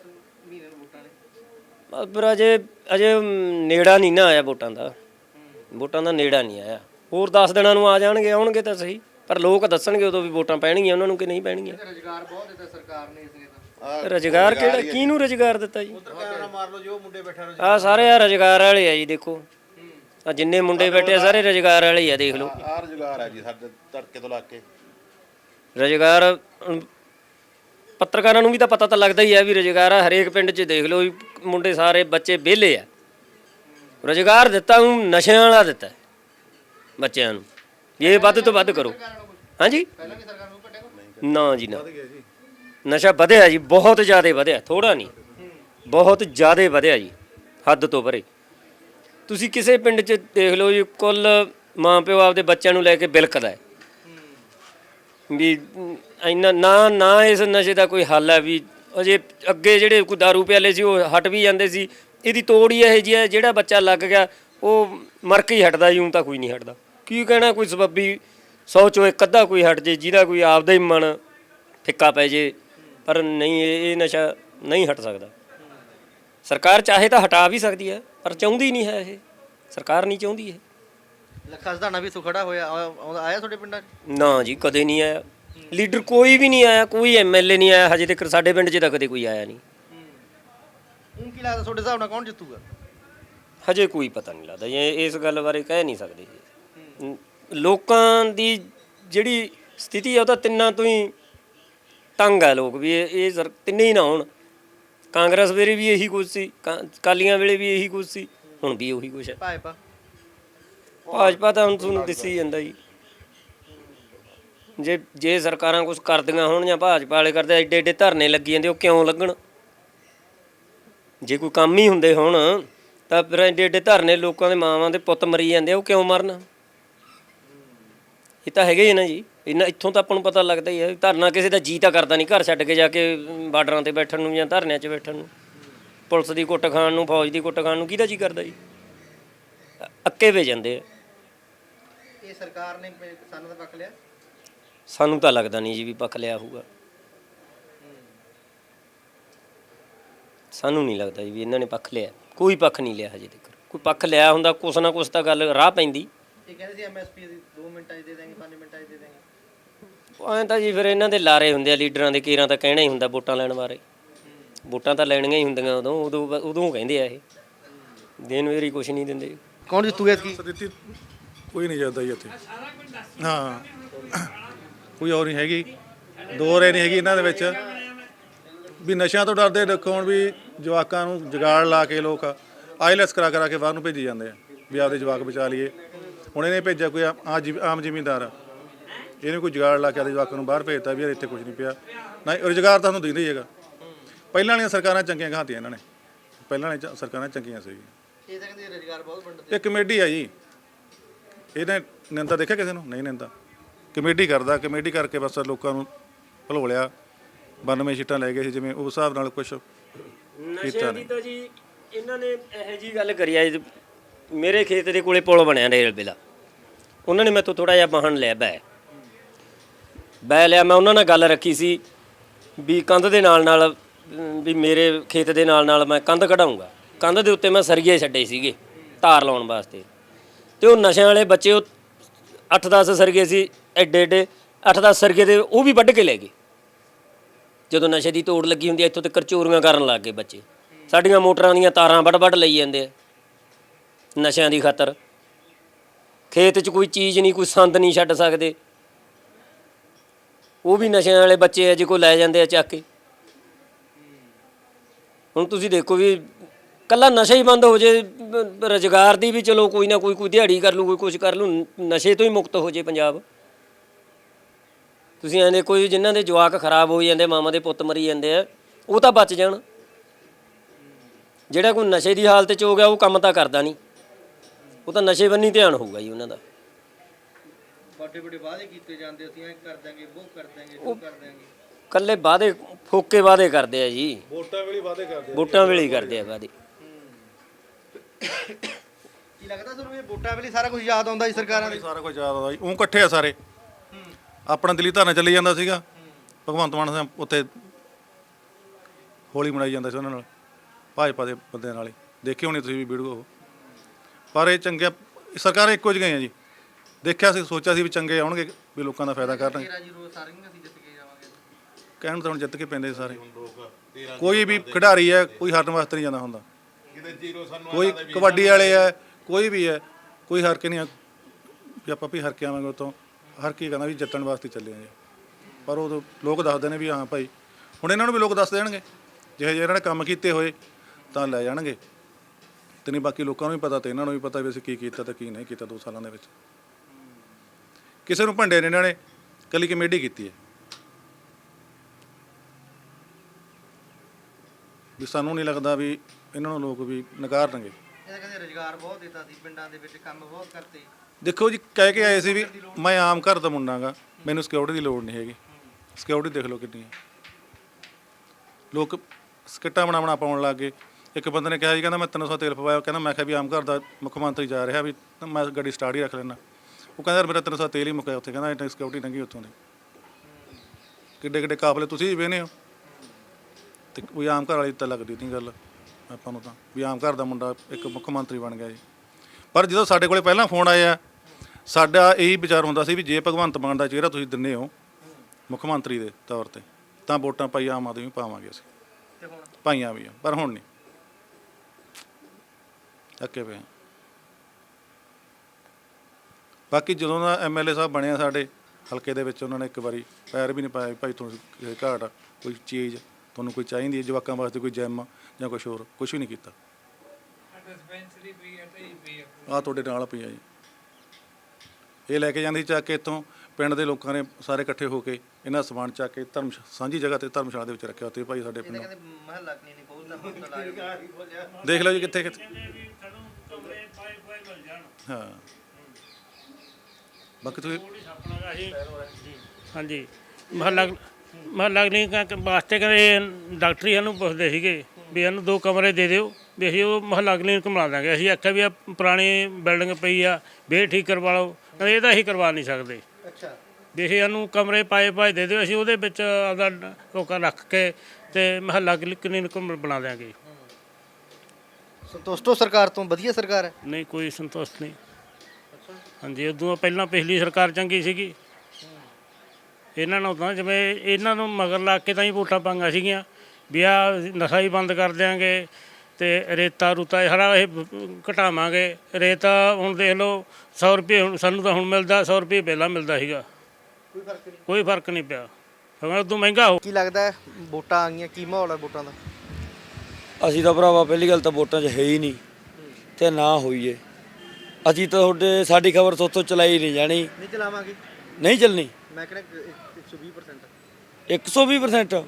ਮਹੀਨੇ ਨੂੰ ਵੋਟਾਂ ਨੇ। ਬਸ ਪਰ ਅਜੇ ਅਜੇ ਨੇੜਾ ਨਹੀਂ ਨਾ ਆਇਆ ਵੋਟਾਂ ਦਾ। ਵੋਟਾਂ ਦਾ ਨੇੜਾ ਨਹੀਂ ਆਇਆ। ਹੋਰ 10 ਦਿਨਾਂ ਨੂੰ ਆ ਜਾਣਗੇ ਆਉਣਗੇ ਤਾਂ ਸਹੀ। ਪਰ ਲੋਕ ਦੱਸਣਗੇ ਉਦੋਂ ਵੀ ਵੋਟਾਂ ਪੈਣਗੀਆਂ ਉਹਨਾਂ ਨੂੰ ਕਿ ਨਹੀਂ ਪੈਣਗੀਆਂ। ਰੋਜ਼ਗਾਰ ਬਹੁਤ ਦਿੱਤਾ ਸਰਕਾਰ ਨੇ ਇਸ ਨੇ ਤਾਂ। ਰੁਜ਼ਗਾਰ ਕਿਹੜਾ ਕਿਹਨੂੰ ਰੁਜ਼ਗਾਰ ਦਿੱਤਾ ਜੀ? ਕੈਮਰਾ ਮਾਰ ਲਓ ਜੋ ਮੁੰਡੇ ਬੈਠਾ ਰੋ ਆ ਸਾਰੇ ਆ ਰੁਜ਼ਗਾਰ ਵਾਲੇ ਆ ਜੀ ਦੇਖੋ। ਆ ਜਿੰਨੇ ਮੁੰਡੇ ਬੈਠੇ ਆ ਸਾਰੇ ਰੁਜ਼ਗਾਰ ਵਾਲੇ ਹੀ ਆ ਦੇਖ ਲਓ। ਆ ਰੁਜ਼ਗਾਰ ਹੈ ਜੀ ਸਾਡੇ ਤੜਕੇ ਤੋਂ ਲਾ ਕੇ। ਰੁਜ਼ਗਾਰ ਪੱਤਰਕਾਰਾਂ ਨੂੰ ਵੀ ਤਾਂ ਪਤਾ ਤਾਂ ਲੱਗਦਾ ਹੀ ਹੈ ਵੀ ਰੁਜ਼ਗਾਰ ਆ ਹਰੇਕ ਪਿੰਡ 'ਚ ਦੇਖ ਲਓ ਵੀ ਮੁੰਡੇ ਸਾਰੇ ਬੱਚੇ ਵਿਹਲੇ ਆ। ਰੁਜ਼ਗਾਰ ਦਿੱਤਾ ਉਹ ਨਸ਼ਿਆਂ ਵਾਲਾ ਦਿੱਤਾ ਬੱਚਿਆਂ ਨੂੰ। ਇਹ ਵੱਧ ਤੋਂ ਵੱਧ ਕਰੋ। ਹਾਂਜੀ? ਪਹਿਲਾਂ ਵੀ ਸਰਕਾਰ ਨੂੰ ਘਟਿਆ ਕੋਈ? ਨਾ ਜੀ ਨਾ। ਨਸ਼ਾ ਵਧਿਆ ਜੀ ਬਹੁਤ ਜ਼ਿਆਦਾ ਵਧਿਆ ਥੋੜਾ ਨਹੀਂ। ਬਹੁਤ ਜ਼ਿਆਦਾ ਵਧਿਆ ਜੀ ਹੱਦ ਤੋਂ ਪਰੇ। ਤੁਸੀਂ ਕਿਸੇ ਪਿੰਡ 'ਚ ਦੇਖ ਲਓ ਜੀ, ਕੁੱਲ ਮਾਂ ਪਿਓ ਆਪਦੇ ਬੱਚਿਆਂ ਨੂੰ ਲੈ ਕੇ ਬਿਲਕਦਾ ਹੈ। ਵੀ ਇੰਨਾ ਨਾ ਨਾ ਇਸ ਨਸ਼ੇ ਦਾ ਕੋਈ ਹੱਲ ਹੈ ਵੀ ਅਜੇ ਅੱਗੇ ਜਿਹੜੇ ਕੋਈ ਦਾਰੂ ਪਿਆਲੇ ਸੀ, ਉਹ ਹਟ ਵੀ ਜਾਂਦੇ ਸੀ। ਇਹਦੀ ਤੋੜ ਹੀ ਇਹ ਜੀ ਹੈ, ਜਿਹੜਾ ਬੱਚਾ ਲੱਗ ਗਿਆ, ਉਹ ਮਰ ਕੇ ਹੀ ਹਟਦਾ ਜੀ ਤਾਂ ਕੋਈ ਨਹੀਂ ਹਟਦਾ। ਕੀ ਕਹਿਣਾ ਕੋਈ ਸਬੱਬੀ? ਸੌ ਚੋਂ ਇੱਕ ਅੱਧਾ ਕੋਈ ਹਟ ਜੇ, ਜਿਹਦਾ ਕੋਈ ਆਪਦਾ ਹੀ ਮਨ ਫਿੱਕਾ ਪੈ ਜੇ, ਪਰ ਨਹੀਂ ਇਹ ਇਹ ਨਸ਼ਾ ਨਹੀਂ ਹਟ ਸਕਦਾ। ਸਰਕਾਰ ਚਾਹੇ ਤਾਂ ਹਟਾ ਵੀ ਸਕਦੀ ਹੈ। ਪਰ ਚਾਹੁੰਦੀ ਨਹੀਂ ਹੈ ਇਹ। ਸਰਕਾਰ ਨਹੀਂ ਚਾਹੁੰਦੀ ਇਹ। ਲੱਖਾ ਸਧਾਣਾ ਵੀ ਸੁਖੜਾ ਹੋਇਆ ਆਉਂਦਾ- ਆਇਆ ਤੁਹਾਡੇ ਪਿੰਡਾਂ 'ਚ? ਨਾ ਜੀ ਕਦੇ ਨਹੀਂ ਆਇਆ। ਲੀਡਰ ਕੋਈ ਵੀ ਨਹੀਂ ਆਇਆ ਕੋਈ ਐਮਐਲਏ ਨਹੀਂ ਆਇਆ ਹਜੇ ਤੱਕ ਸਾਡੇ ਪਿੰਡ 'ਚ ਤਾਂ ਕਦੇ ਕੋਈ ਆਇਆ ਨਹੀਂ। ਹੁਣ ਕੀ ਲੱਗਦਾ ਤੁਹਾਡੇ ਹਿਸਾਬ ਨਾਲ ਕੌਣ ਜਿੱਤੂਗਾ? ਹਜੇ ਕੋਈ ਪਤਾ ਨਹੀਂ ਲੱਗਦਾ ਇਹ ਇਸ ਗੱਲ ਬਾਰੇ ਕਹਿ ਨਹੀਂ ਸਕਦੇ ਜੀ। ਲੋਕਾਂ ਦੀ ਜਿਹੜੀ ਸਥਿਤੀ ਆ ਉਹ ਤਾਂ ਤਿੰਨਾਂ ਤੋਂ ਹੀ ਤੰਗ ਆ ਲੋਕ ਵੀ ਇਹ ਇਹ ਤਿੰਨੇ ਹੀ ਨਾ ਹੋਣ। ਕਾਂਗਰਸ ਵੇਲੇ ਵੀ ਇਹੀ ਕੁਝ ਸੀ ਕਾਲੀਆਂ ਵੇਲੇ ਵੀ ਇਹੀ ਕੁਝ ਸੀ ਹੁਣ ਵੀ ਉਹੀ ਕੁਝ ਹੈ। ਭਾਜਪਾ। ਭਾਜਪਾ ਤਾਂ ਹੁਣ ਤੁਹਾਨੂੰ ਦਿਸੀ ਜਾਂਦਾ ਜੀ। ਜੇ ਜੇ ਸਰਕਾਰਾਂ ਕੁਝ ਕਰਦੀਆਂ ਹੋਣ ਜਾਂ ਭਾਜਪਾ ਵਾਲੇ ਕਰਦੇ ਐਡੇ ਐਡੇ ਧਰਨੇ ਲੱਗੀ ਜਾਂਦੇ ਉਹ ਕਿਉਂ ਲੱਗਣ? ਜੇ ਕੋਈ ਕੰਮ ਹੀ ਹੁੰਦੇ ਹੋਣ ਤਾਂ ਫਿਰ ਐਡੇ ਐਡੇ ਧਰਨੇ ਲੋਕਾਂ ਦੇ ਮਾਵਾਂ ਦੇ ਪੁੱਤ ਮਰੀ ਜਾਂਦੇ ਉਹ ਕਿਉਂ ਮਰਨ? ਇਹ ਤਾਂ ਹੈਗੇ ਹੀ ਨਾ ਜੀ। ਇਹਨਾਂ ਇੱਥੋਂ ਤਾਂ ਆਪਾਂ ਨੂੰ ਪਤਾ ਲੱਗਦਾ ਹੀ ਹੈ ਧਰਨਾ ਕਿਸੇ ਦਾ ਜੀ ਤਾਂ ਕਰਦਾ ਨਹੀਂ। ਘਰ ਛੱਡ ਕੇ ਜਾ ਕੇ ਬਾਰਡਰਾਂ ਤੇ ਬੈਠਣ ਨੂੰ ਜਾਂ ਧਰਨਿਆਂ 'ਚ ਬੈਠਣ ਨੂੰ। ਪੁਲਿਸ ਦੀ ਕੁੱਟ ਖਾਣ ਨੂੰ ਫੌਜ ਦੀ ਕੁੱਟ ਖਾਣ ਨੂੰ ਕਿਹਦਾ ਜੀ ਕਰਦਾ ਜੀ? ਅ- ਅੱਕੇ ਵੇ ਜਾਂਦੇ ਆ। ਇਹ ਸਰਕਾਰ ਨੇ ਪ- ਕਿਸਾਨਾਂ ਦਾ ਪੱਖ ਲਿਆ? ਸਾਨੂੰ ਤਾਂ ਲੱਗਦਾ ਨਹੀਂ ਜੀ ਵੀ ਪੱਖ ਲਿਆ ਹੋਊਗਾ। ਸਾਨੂੰ ਨਹੀਂ ਲੱਗਦਾ ਜੀ ਵੀ ਇਹਨਾਂ ਨੇ ਪੱਖ ਲਿਆ। ਕੋਈ ਪੱਖ ਨਹੀਂ ਲਿਆ ਹਜੇ ਤੱਕ। ਕੋਈ ਪੱਖ ਲਿਆ ਹੁੰਦਾ ਕੁਛ ਨਾ ਕੁਛ ਤਾਂ ਗੱਲ ਰਾਹ ਪੈਂਦੀ। ਇਹ ਕਹਿੰਦੇ ਸੀ ਐਮਐਸਪੀ ਦੀ 2 ਮਿੰਟਾਂ 'ਚ ਦੇ ਦਾਂਗੇ 5 ਮਿੰਟਾਂ 'ਚ ਦੇ ਦਾਂਗੇ ਐਂ ਤਾਂ ਜੀ ਫਿਰ ਇਹਨਾਂ ਦੇ ਲਾਰੇ ਹੁੰਦੇ ਆ ਲੀਡਰਾਂ ਦੇ ਕੇਰਾਂ ਤਾਂ ਕਹਿਣਾ ਹੀ ਹੁੰਦਾ ਵੋਟਾਂ ਲੈਣ ਬਾਰੇ। ਵੋਟਾਂ ਤਾਂ ਲੈਣੀਆਂ ਹੀ ਹੁੰਦੀਆਂ ਉਦੋਂ ਉਦੋਂ ਉਦੋਂ ਕਹਿੰਦੇ ਆ ਇਹ। ਦੇਣ ਵੇਰੀ ਕੁਛ ਨਹੀਂ ਦਿੰਦੇ। ਕੌਣ ਜਿੱਤੂਗਾ ਇਤਕੀ ਦਿੱਤੀ ਕੋਈ ਨਹੀਂ ਜਾਂਦਾ ਜੀ ਇੱਥੇ। ਹਾਂ। ਕੋਈ ਹੋਰ ਨਹੀਂ ਹੈਗੀ। ਦੋ ਰੇ ਨਹੀਂ ਹੈਗੀ ਇਹਨਾਂ ਦੇ ਵਿੱਚ। ਵੀ ਨਸ਼ਿਆਂ ਤੋਂ ਡਰਦੇ ਦੇਖੋਣ ਵੀ ਜਵਾਕਾਂ ਨੂੰ ਜਗਾੜ ਲਾ ਕੇ ਲੋਕ ਆਈਲੈਸ ਕਰਾ ਕਰਾ ਕੇ ਬਾਹਰ ਨੂੰ ਭੇਜੀ ਜਾਂਦੇ ਆ। ਵੀ ਆਪਦੇ ਜਵਾਕ ਬਚਾ ਲਈਏ। ਹੁਣ ਇਹਨੇ ਭੇਜਿਆ ਕੋਈ ਆ- ਆਮ ਜ਼ਿਮੀਂਦਾਰ। ਇਹਨੇ ਕੋਈ ਜਗਾੜ ਲਾ ਕੇ ਆਪਦੇ ਜਵਾਕਾਂ ਨੂੰ ਬਾਹਰ ਭੇਜਤਾ ਵੀ ਯਾਰ ਇੱਥੇ ਕੁਝ ਨਹੀਂ ਪਿਆ। ਨਾ ਰੁਜ਼ਗਾਰ ਤਾਂ ਤੁਹਾਨੂੰ ਦਿਖਦਾ ਹੀ ਹੈਗਾ। ਪਹਿਲਾਂ ਵਾਲੀਆਂ ਸਰਕਾਰਾਂ ਚੰਗੀਆਂ ਕਹਾਤੀਆਂ ਇਹਨਾਂ ਨੇ। ਪਹਿਲਾਂ ਵਾਲੀਆਂ ਸਰਕਾਰਾਂ ਚੰਗੀਆਂ ਸੀ ਇਹ ਤਾਂ ਕਹਿੰਦੇ ਰੋਜ਼ਗਾਰ ਬਹੁਤ ਵੰਡਦੇ ਇਹ ਕਮੇਟੀ ਆ ਜੀ। ਇਹਨੇ ਨਿੰਦਾ ਦੇਖਿਆ ਕਿਸੇ ਨੂੰ? ਨਹੀਂ ਨਿੰਦਾ। ਕਮੇਟੀ ਕਰਦਾ। ਕਮੇਟੀ ਕਰਕੇ ਬਸ ਲੋਕਾਂ ਨੂੰ ਭਲੋਲਿਆ। 92 ਸੀਟਾਂ ਲੈ ਗਏ ਸੀ ਜਿਵੇਂ ਉਸ ਹਿਸਾਬ ਨਾਲ ਕੁਝ ਨਸ਼ਿਆਂ ਦੀ ਤਾਂ ਜੀ ਇਹਨਾਂ ਨੇ ਇਹੋ ਜੀ ਗੱਲ ਕਰੀ ਆ ਜੀ, ਮੇਰੇ ਖੇਤ ਦੇ ਕੋਲੇ ਪੁਲ ਬਣਿਆ ਰੇਲਵੇ ਦਾ ਉਹਨਾਂ ਨੇ ਮੈਥੋਂ ਥੋੜਾ ਜਿਹਾ ਵਾਹਨ ਲਿਆ ਬੈ ਬੈ ਲਿਆ, ਮੈਂ ਉਹਨਾਂ ਨਾਲ ਗੱਲ ਰੱਖੀ ਸੀ ਵੀ ਕੰਧ ਦੇ ਨਾਲ ਨਾਲ, ਵੀ ਮੇਰੇ ਖੇਤ ਦੇ ਨਾਲ ਨਾਲ ਮੈਂ ਕੰਧ ਕਢਾਉਂਗਾ ਕੰਧ ਦੇ ਉੱਤੇ ਮੈਂ ਸਰੀਏ ਛੱਡੇ ਸੀਗੇ ਤਾਰ ਲਾਉਣ ਵਾਸਤੇ। ਤੇ ਉਹ ਨਸ਼ਿਆਂ ਵਾਲੇ ਬੱਚੇ, ਉਹ 8-10 ਸਰਗੇ ਸੀ, ਐਡੇ ਐਡੇ 8-10 ਸਰਗੇ ਦੇ ਉਹ ਵੀ ਵੱਢ ਕੇ ਲੈ ਗਏ। ਜਦੋਂ ਨਸ਼ੇ ਦੀ ਤੋੜ ਲੱਗੀ ਹੁੰਦੀ ਐ ਇੱਥੋਂ ਤੱਕ ਚੋਰੀਆਂ ਕਰਨ ਲੱਗ ਗਏ ਬੱਚੇ। ਸਾਡੀਆਂ ਮੋਟਰਾਂ ਦੀਆਂ ਤਾਰਾਂ ਵੱਢ-ਵੱਢ ਲਈ ਜਾਂਦੇ ਆ। ਨਸ਼ਿਆਂ ਦੀ ਖਾਤਰ। ਖੇਤ 'ਚ ਕੋਈ ਚੀਜ਼ ਨਹੀਂ, ਕੋਈ ਸੰਦ ਨਹੀਂ ਛੱਡ ਸਕਦੇ। ਉਹ ਵੀ ਨਸ਼ਿਆਂ ਵਾਲੇ ਬੱਚੇ ਆ ਜੇ ਕੋਈ ਲੈ ਜਾਂਦੇ ਆ ਚੱਕ ਕੇ। ਹੁਣ ਤੁਸੀਂ ਦੇਖੋ ਵੀ ਕੱਲਾ ਨਸ਼ਾ ਹੀ ਬੰਦ ਹੋ ਜੇ ਬ- ਰੁਜ਼ਗਾਰ ਦੀ ਵੀ ਚਲੋ ਕੋਈ ਨਾ ਕੋਈ ਕੋਈ ਦਿਹਾੜੀ ਕਰ ਲੂ, ਕੋਈ ਕੁਝ ਕਰ ਲੂ, ਨਸ਼ੇ ਤੋਂ ਹੀ ਮੁਕਤ ਹੋ ਜੇ ਪੰਜਾਬ। ਤੁਸੀਂ ਐਂ ਦੇਖੋ ਜੀ, ਜਿਨ੍ਹਾਂ ਦੇ ਜਵਾਕ ਖਰਾਬ ਹੋ ਜਾਂਦੇ ਮਾਮਾ ਦੇ ਪੁੱਤ ਮਰੀ ਜਾਂਦੇ ਆ, ਉਹ ਤਾਂ ਬਚ ਜਾਣ। ਜਿਹੜਾ ਕੋਈ ਨਸ਼ੇ ਦੀ ਹਾਲਤ 'ਚ ਹੋ ਗਿਆ, ਉਹ ਕੰਮ ਤਾਂ ਕਰਦਾ ਨਹੀਂ। ਉਹ ਤਾਂ ਨਸ਼ੇ ਬੰਨੀ ਧਿਆਨ ਹੋਊਗਾ ਜੀ ਉਹਨਾਂ ਦਾ। ਵੱਡੇ ਵੱਡੇ ਵਾਅਦੇ ਕੀਤੇ ਜਾਂਦੇ ਅਸੀਂ ਐਂ ਕਰ ਦਾਂਗੇ ਉਹ ਕਰ ਦਾਂਗੇ ਉਹ ਕਰ ਦਾਂਗੇ ਕੱਲੇ ਵਾਦੇ ਫੋਕੇ ਵਾਦੇ ਕਰਦੇ ਆ ਜੀ। ਵੋਟਾਂ ਵੇਲੇ ਵਾਅਦੇ ਕਰਦੇ ਵੋਟਾਂ ਵੇਲੇ ਹੀ ਕਰਦੇ ਆ ਵਾਦੇ ਕੀ ਲੱਗਦਾ ਤੁਹਾਨੂੰ ਇਹ ਵੋਟਾਂ ਵੇਲੇ ਸਾਰਾ ਕੁਝ ਯਾਦ ਆਉਂਦਾ ਸੀ ਸਰਕਾਰਾਂ ਦੇ? ਸਾਰਾ ਕੁਝ ਯਾਦ ਆਉਂਦਾ ਜੀ। ਉਹ ਇਕੱਠੇ ਆ ਸਾਰੇ। ਆਪਣਾ ਦਿੱਲੀ ਧਰਨਾ ਚੱਲੀ ਜਾਂਦਾ ਸੀਗਾ। ਭਗਵੰਤ ਮਾਨ ਸਿੰਘ ਉੱਥੇ ਹੋਲੀ ਮਨਾਈ ਜਾਂਦਾ ਸੀ ਉਹਨਾਂ ਨਾਲ। ਭਾਜਪਾ ਦੇ ਬੰਦਿਆਂ ਨਾਲ ਹੀ। ਦੇਖੀ ਹੋਣੀ ਤੁਸੀਂ ਵੀ ਵੀਡੀਓ ਉਹ। ਪਰ ਇਹ ਚੰਗੇ ਸਰਕਾਰਾਂ ਇੱਕੋ ਜਿਹੀਆਂ ਆ ਜੀ। ਦੇਖਿਆ ਸੀ ਸੋਚਿਆ ਸੀ ਵੀ ਚੰਗੇ ਆਉਣਗੇ ਵੀ ਲੋਕਾਂ ਦਾ ਫਾਇਦਾ ਕਰਨਗੇ 13 ਜ਼ੀਰੋ ਸਾਰੀਆਂ ਅਸੀਂ ਜਿੱਤ ਕੇ ਜਾਵਾਂਗੇ। ਕਹਿਣ ਤਾਂ ਹੁਣ ਜਿੱਤ ਕੇ ਪੈਂਦੇ ਸਾਰੇ। ਕੋਈ ਵੀ ਖਿਡਾਰੀ ਹੈ ਕੋਈ ਹਾਰਨ ਵਾਸਤੇ ਨਹੀਂ ਜਾਂਦਾ ਹੁੰਦਾ। ਕੋਈ ਕਬੱਡੀ ਵਾਲੇ ਹੈ ਕੋਈ ਵੀ ਹੈ ਕੋਈ ਹਾਰ ਕੇ ਨਹੀਂ ਆ- ਵੀ ਆਪਾਂ ਵੀ ਹਾਰ ਕੇ ਆਵਾਂਗੇ ਉਤੋਂ। ਹਰ ਕੀ ਕਹਿੰਦਾ ਵੀ ਜਿੱਤਣ ਵਾਸਤੇ ਚੱਲੇ ਆ ਜੀ। ਪਰ ਉਹ ਲੋਕ ਦੱਸਦੇ ਨੇ ਵੀ ਹਾਂ ਭਾਈ। ਹੁਣ ਇਹਨਾਂ ਨੂੰ ਵੀ ਲੋਕ ਦੱਸ ਦੇਣਗੇ। ਜਿਹੇ ਜਿਹੇ ਇਹਨਾਂ ਨੇ ਕੰਮ ਕੀਤੇ ਹੋਏ ਤਾਂ ਲੈ ਜਾਣਗੇ। ਤੇ ਨਹੀਂ ਬਾਕੀ ਲੋਕਾਂ ਨੂੰ ਵੀ ਪਤਾ ਤੇ ਇਹਨਾਂ ਨੂੰ ਵੀ ਪਤਾ ਵੀ ਅਸੀਂ ਕੀ ਕੀਤਾ ਤੇ ਕੀ ਨਹੀਂ ਕੀਤਾ ਦੋ ਸਾਲਾਂ ਦੇ ਵਿੱਚ। ਕਿਸੇ ਨੂੰ ਭੰਡੇ ਨੇ ਇਹਨਾਂ ਨੇ ਕੱਲੀ ਕਮੇਡੀ ਕੀਤੀ ਹੈ। ਵੀ ਸਾਨੂੰ ਨਹੀਂ ਲੱਗਦਾ ਵੀ ਇਹਨਾਂ ਨੂੰ ਲੋਕ ਵੀ ਨਕਾਰਨਗੇ ਇਹ ਕਹਿੰਦੇ ਰੋਜ਼ਗਾਰ ਬਹੁਤ ਦਿੱਤਾ ਸੀ ਪਿੰਡਾਂ ਦੇ ਵਿੱਚ ਕੰਮ ਬਹੁਤ ਕਰਤੇ। ਦੇਖੋ ਜੀ ਕਹਿ ਕੇ ਆਏ ਸੀ ਵੀ ਮੈਂ ਆਮ ਘਰ ਦਾ ਮੁੰਡਾ ਗਾ ਮੈਨੂੰ ਸਿਕਿਉਰਿਟੀ ਦੀ ਲੋੜ ਨਹੀਂ ਹੈਗੀ। ਸਿਕਿਉਰਿਟੀ ਦੇਖ ਲਓ ਕਿੰਨੀ ਹੈ। ਲੋਕ ਸਕਿੱਟਾਂ ਬਣਾਉਣਾ ਪਾਉਣ ਲੱਗ ਗਏ। ਇੱਕ ਬੰਦੇ ਨੇ ਕਿਹਾ ਜੀ ਕਹਿੰਦਾ ਮੈਂ 300 ਤੇਲ ਪਵਾਇਆ। ਕਹਿੰਦਾ ਮੈਂ ਕਿਹਾ ਵੀ ਆਮ ਘਰ ਦਾ ਮੁੱਖ ਮੰਤਰੀ ਜਾ ਰਿਹਾ ਵੀ ਤਾਂ ਮੈਂ ਗੱਡੀ ਸਟਾਰਟ ਹੀ ਰੱਖ ਲੈਣਾ ਉਹ ਕਹਿੰਦਾ ਯਾਰ ਮੇਰਾ 300 ਤੇਲ ਹੀ ਮੁੱਕਿਆ ਉੱਥੇ। ਕਹਿੰਦਾ ਇੰਨੀ ਸਿਕਿਉਰਿਟੀ ਨੰਗੀ ਉੱਥੋਂ ਦੀ। ਕਿੱਡੇ ਕਿੱਡੇ ਕਾਬਲੇ ਤੁਸੀਂ ਵੀ ਵੇਨੇ ਹੋ? ਤੇ ਕੋਈ ਆਮ ਘਰ ਵਾਲੀ ਤਾਂ ਲੱਗਦੀ ਨਹੀਂ ਗੱਲ ਆਪਾਂ ਨੂੰ ਤਾਂ। ਵੀ ਆਮ ਘਰ ਦਾ ਮੁੰਡਾ ਇੱਕ ਮੁੱਖ ਮੰਤਰੀ ਬਣ ਗਿਆ ਜੀ। ਪਰ ਜਦੋਂ ਸਾਡੇ ਕੋਲੇ ਪਹਿਲਾਂ ਫੋਨ ਆਇਆ ਸਾਡਾ ਇਹੀ ਵਿਚਾਰ ਹੁੰਦਾ ਸੀ ਵੀ ਜੇ ਭਗਵੰਤ ਮਾਨ ਦਾ ਚਿਹਰਾ ਤੁਸੀਂ ਦਿੰਦੇ ਹੋ ਮੁੱਖ ਮੰਤਰੀ ਦੇ ਤੌਰ ਤੇ ਤਾਂ ਵੋਟਾਂ ਪਾਈ ਆਮ ਆਦਮੀ ਪਾਵਾਂਗੇ ਅਸੀਂ। ਤੇ ਹੁਣ? ਪਾਈਆਂ ਵੀ ਆ ਪਰ ਹੁਣ ਨਹੀਂ ਅੱਕੇ ਪਏ। ਬਾਕੀ ਜਦੋਂ ਦਾ ਐਮਐਲਏ ਸਾਹਿਬ ਬਣਿਆ ਸਾਡੇ ਹਲਕੇ ਦੇ ਵਿੱਚ ਉਹਨਾਂ ਨੇ ਇੱਕ ਵਾਰੀ ਪੈਰ ਵੀ ਨਹੀਂ ਪਾਇਆ ਭਾਈ ਤੁਹਾਨੂੰ ਘਾਟ ਕੋਈ ਚੀਜ਼ ਤੁਹਾਨੂੰ ਕੋਈ ਚਾਹੀਦੀ ਹੈ ਜਵਾਕਾਂ ਵਾਸਤੇ ਕੋਈ ਜਿਮ ਜਾਂ ਕੁਝ ਹੋਰ ਕੁਝ ਵੀ ਨਹੀਂ ਕੀਤਾ। ਆ ਤੁਹਾਡੇ ਨਾਲ ਪਈ ਆ ਜੀ। ਇਹ ਲੈ ਕੇ ਜਾਂਦੀ ਚੱਕ ਕੇ ਇੱਥੋਂ ਪਿੰਡ ਦੇ ਲੋਕਾਂ ਨੇ ਸਾਰੇ ਇਕੱਠੇ ਹੋ ਕੇ ਇਹਨਾਂ ਸਮਾਨ ਚੱਕ ਕੇ ਧਰਮ ਸਾਂਝੀ ਜਗ੍ਹਾ ਤੇ ਧਰਮਸ਼ਾਲਾ ਦੇ ਵਿੱਚ ਰੱਖਿਆ ਤੇ ਭਾਈ ਸਾਡੇ ਪਿੰਡ ਦੇਖ ਲਓ ਜੀ ਕਿੱਥੇ ਕਿੱਥੇ ਹਾਂ। ਬਾਕੀ ਤੁਸੀਂ ਹਾਂਜੀ। ਮਹੱਲਾ ਮਹੱਲਾ ਕਲੀਨਿਕਾਂ ਵਾਸਤੇ ਕਹਿੰਦੇ ਡਾਕਟਰ ਹੀ ਸਾਨੂੰ ਪੁੱਛਦੇ ਸੀਗੇ ਵੀ ਇਹਨੂੰ ਦੋ ਕਮਰੇ ਦੇ ਦਿਓ। ਵੀ ਅਸੀਂ ਉਹ ਮਹੱਲਾ ਕਲੀਨਿਕ ਬਣਾ ਦਾਂਗੇ। ਅਸੀਂ ਆਖਿਆ ਵੀ ਆ ਪੁਰਾਣੀ ਬਿਲਡਿੰਗ ਪਈ ਆ ਵੀ ਠੀਕ ਕਰਵਾ ਲਓ। ਕਹਿੰਦੇ ਇਹ ਤਾਂ ਅਸੀਂ ਕਰਵਾ ਨਹੀਂ ਸਕਦੇ। ਅੱਛਾ। ਵੀ ਅਸੀਂ ਇਹਨੂੰ ਕਮਰੇ ਪਾਏ ਪਾਏ ਦੇ ਦਿਓ। ਅਸੀਂ ਉਹਦੇ ਵਿੱਚ ਆਪਦਾ ਲੋਕਾਂ ਰੱਖ ਕੇ ਤੇ ਮਹੱਲਾ ਕਲੀਨਿਕ ਬਣਾ ਦਿਆਂਗੇ। ਸੰਤੁਸ਼ਟੋ ਸਰਕਾਰ ਤੋਂ? ਵਧੀਆ ਸਰਕਾਰ ਹੈ? ਨਹੀਂ ਕੋਈ ਸੰਤੁਸ਼ਟ ਨਹੀਂ। ਹਾਂਜੀ ਉਦੋਂ ਪਹਿਲਾਂ ਪਿਛਲੀ ਸਰਕਾਰ ਚੰਗੀ ਸੀਗੀ। ਇਹਨਾਂ ਨੂੰ ਤਾਂ ਜਿਵੇਂ ਇਹਨਾਂ ਨੂੰ ਮਗਰ ਲਾ ਕੇ ਤਾਂ ਹੀ ਵੋਟਾਂ ਪਾਈਆਂ ਸੀਗੀਆਂ। ਵੀ ਆ ਨਸ਼ਾ ਹੀ ਬੰਦ ਕਰ ਦਿਆਂਗੇ ਤੇ ਰੇਤਾ ਰੂਤਾ ਇਹ ਸਾਰਾ ਇਹ ਘਟਾਵਾਂਗੇ। ਰੇਤਾ ਹੁਣ ਦੇਖ ਲਓ 100 ਰੁਪਏ ਹੁਣ ਸਾਨੂੰ ਤਾਂ ਹੁਣ ਮਿਲਦਾ 100 ਰੁਪਏ ਪਹਿਲਾਂ ਮਿਲਦਾ ਸੀਗਾ। ਕੋਈ ਫ਼ਰਕ ਨਹੀਂ? ਕੋਈ ਫ਼ਰਕ ਨਹੀਂ ਪਿਆ। ਸਗੋਂ ਉਦੋਂ ਮਹਿੰਗਾ ਹੋ। ਕੀ ਲੱਗਦਾ ਹੈ ਵੋਟਾਂ ਆ ਗਈਆਂ? ਕੀ ਮਾਹੌਲ ਹੈ ਵੋਟਾਂ ਦਾ? ਅਸੀਂ ਤਾਂ ਭਰਾਵਾ ਪਹਿਲੀ ਗੱਲ ਤਾਂ ਵੋਟਾਂ 'ਚ ਹੈ ਹੀ ਨਹੀਂ ਤੇ ਨਾ ਹੋਈਏ। ਅਸੀਂ ਤਾਂ ਤੁਹਾਡੇ ਸਾਡੀ ਖਬਰ ਤੋਂ ਚਲਾਈ ਨਹੀਂ ਜਾਣੀ। ਨਹੀਂ ਚਲਾਵਾਂਗੇ। ਨਹੀਂ ਚੱਲਣੀ। ਮੈਂ ਕਹਿੰਦਾ 120% 120%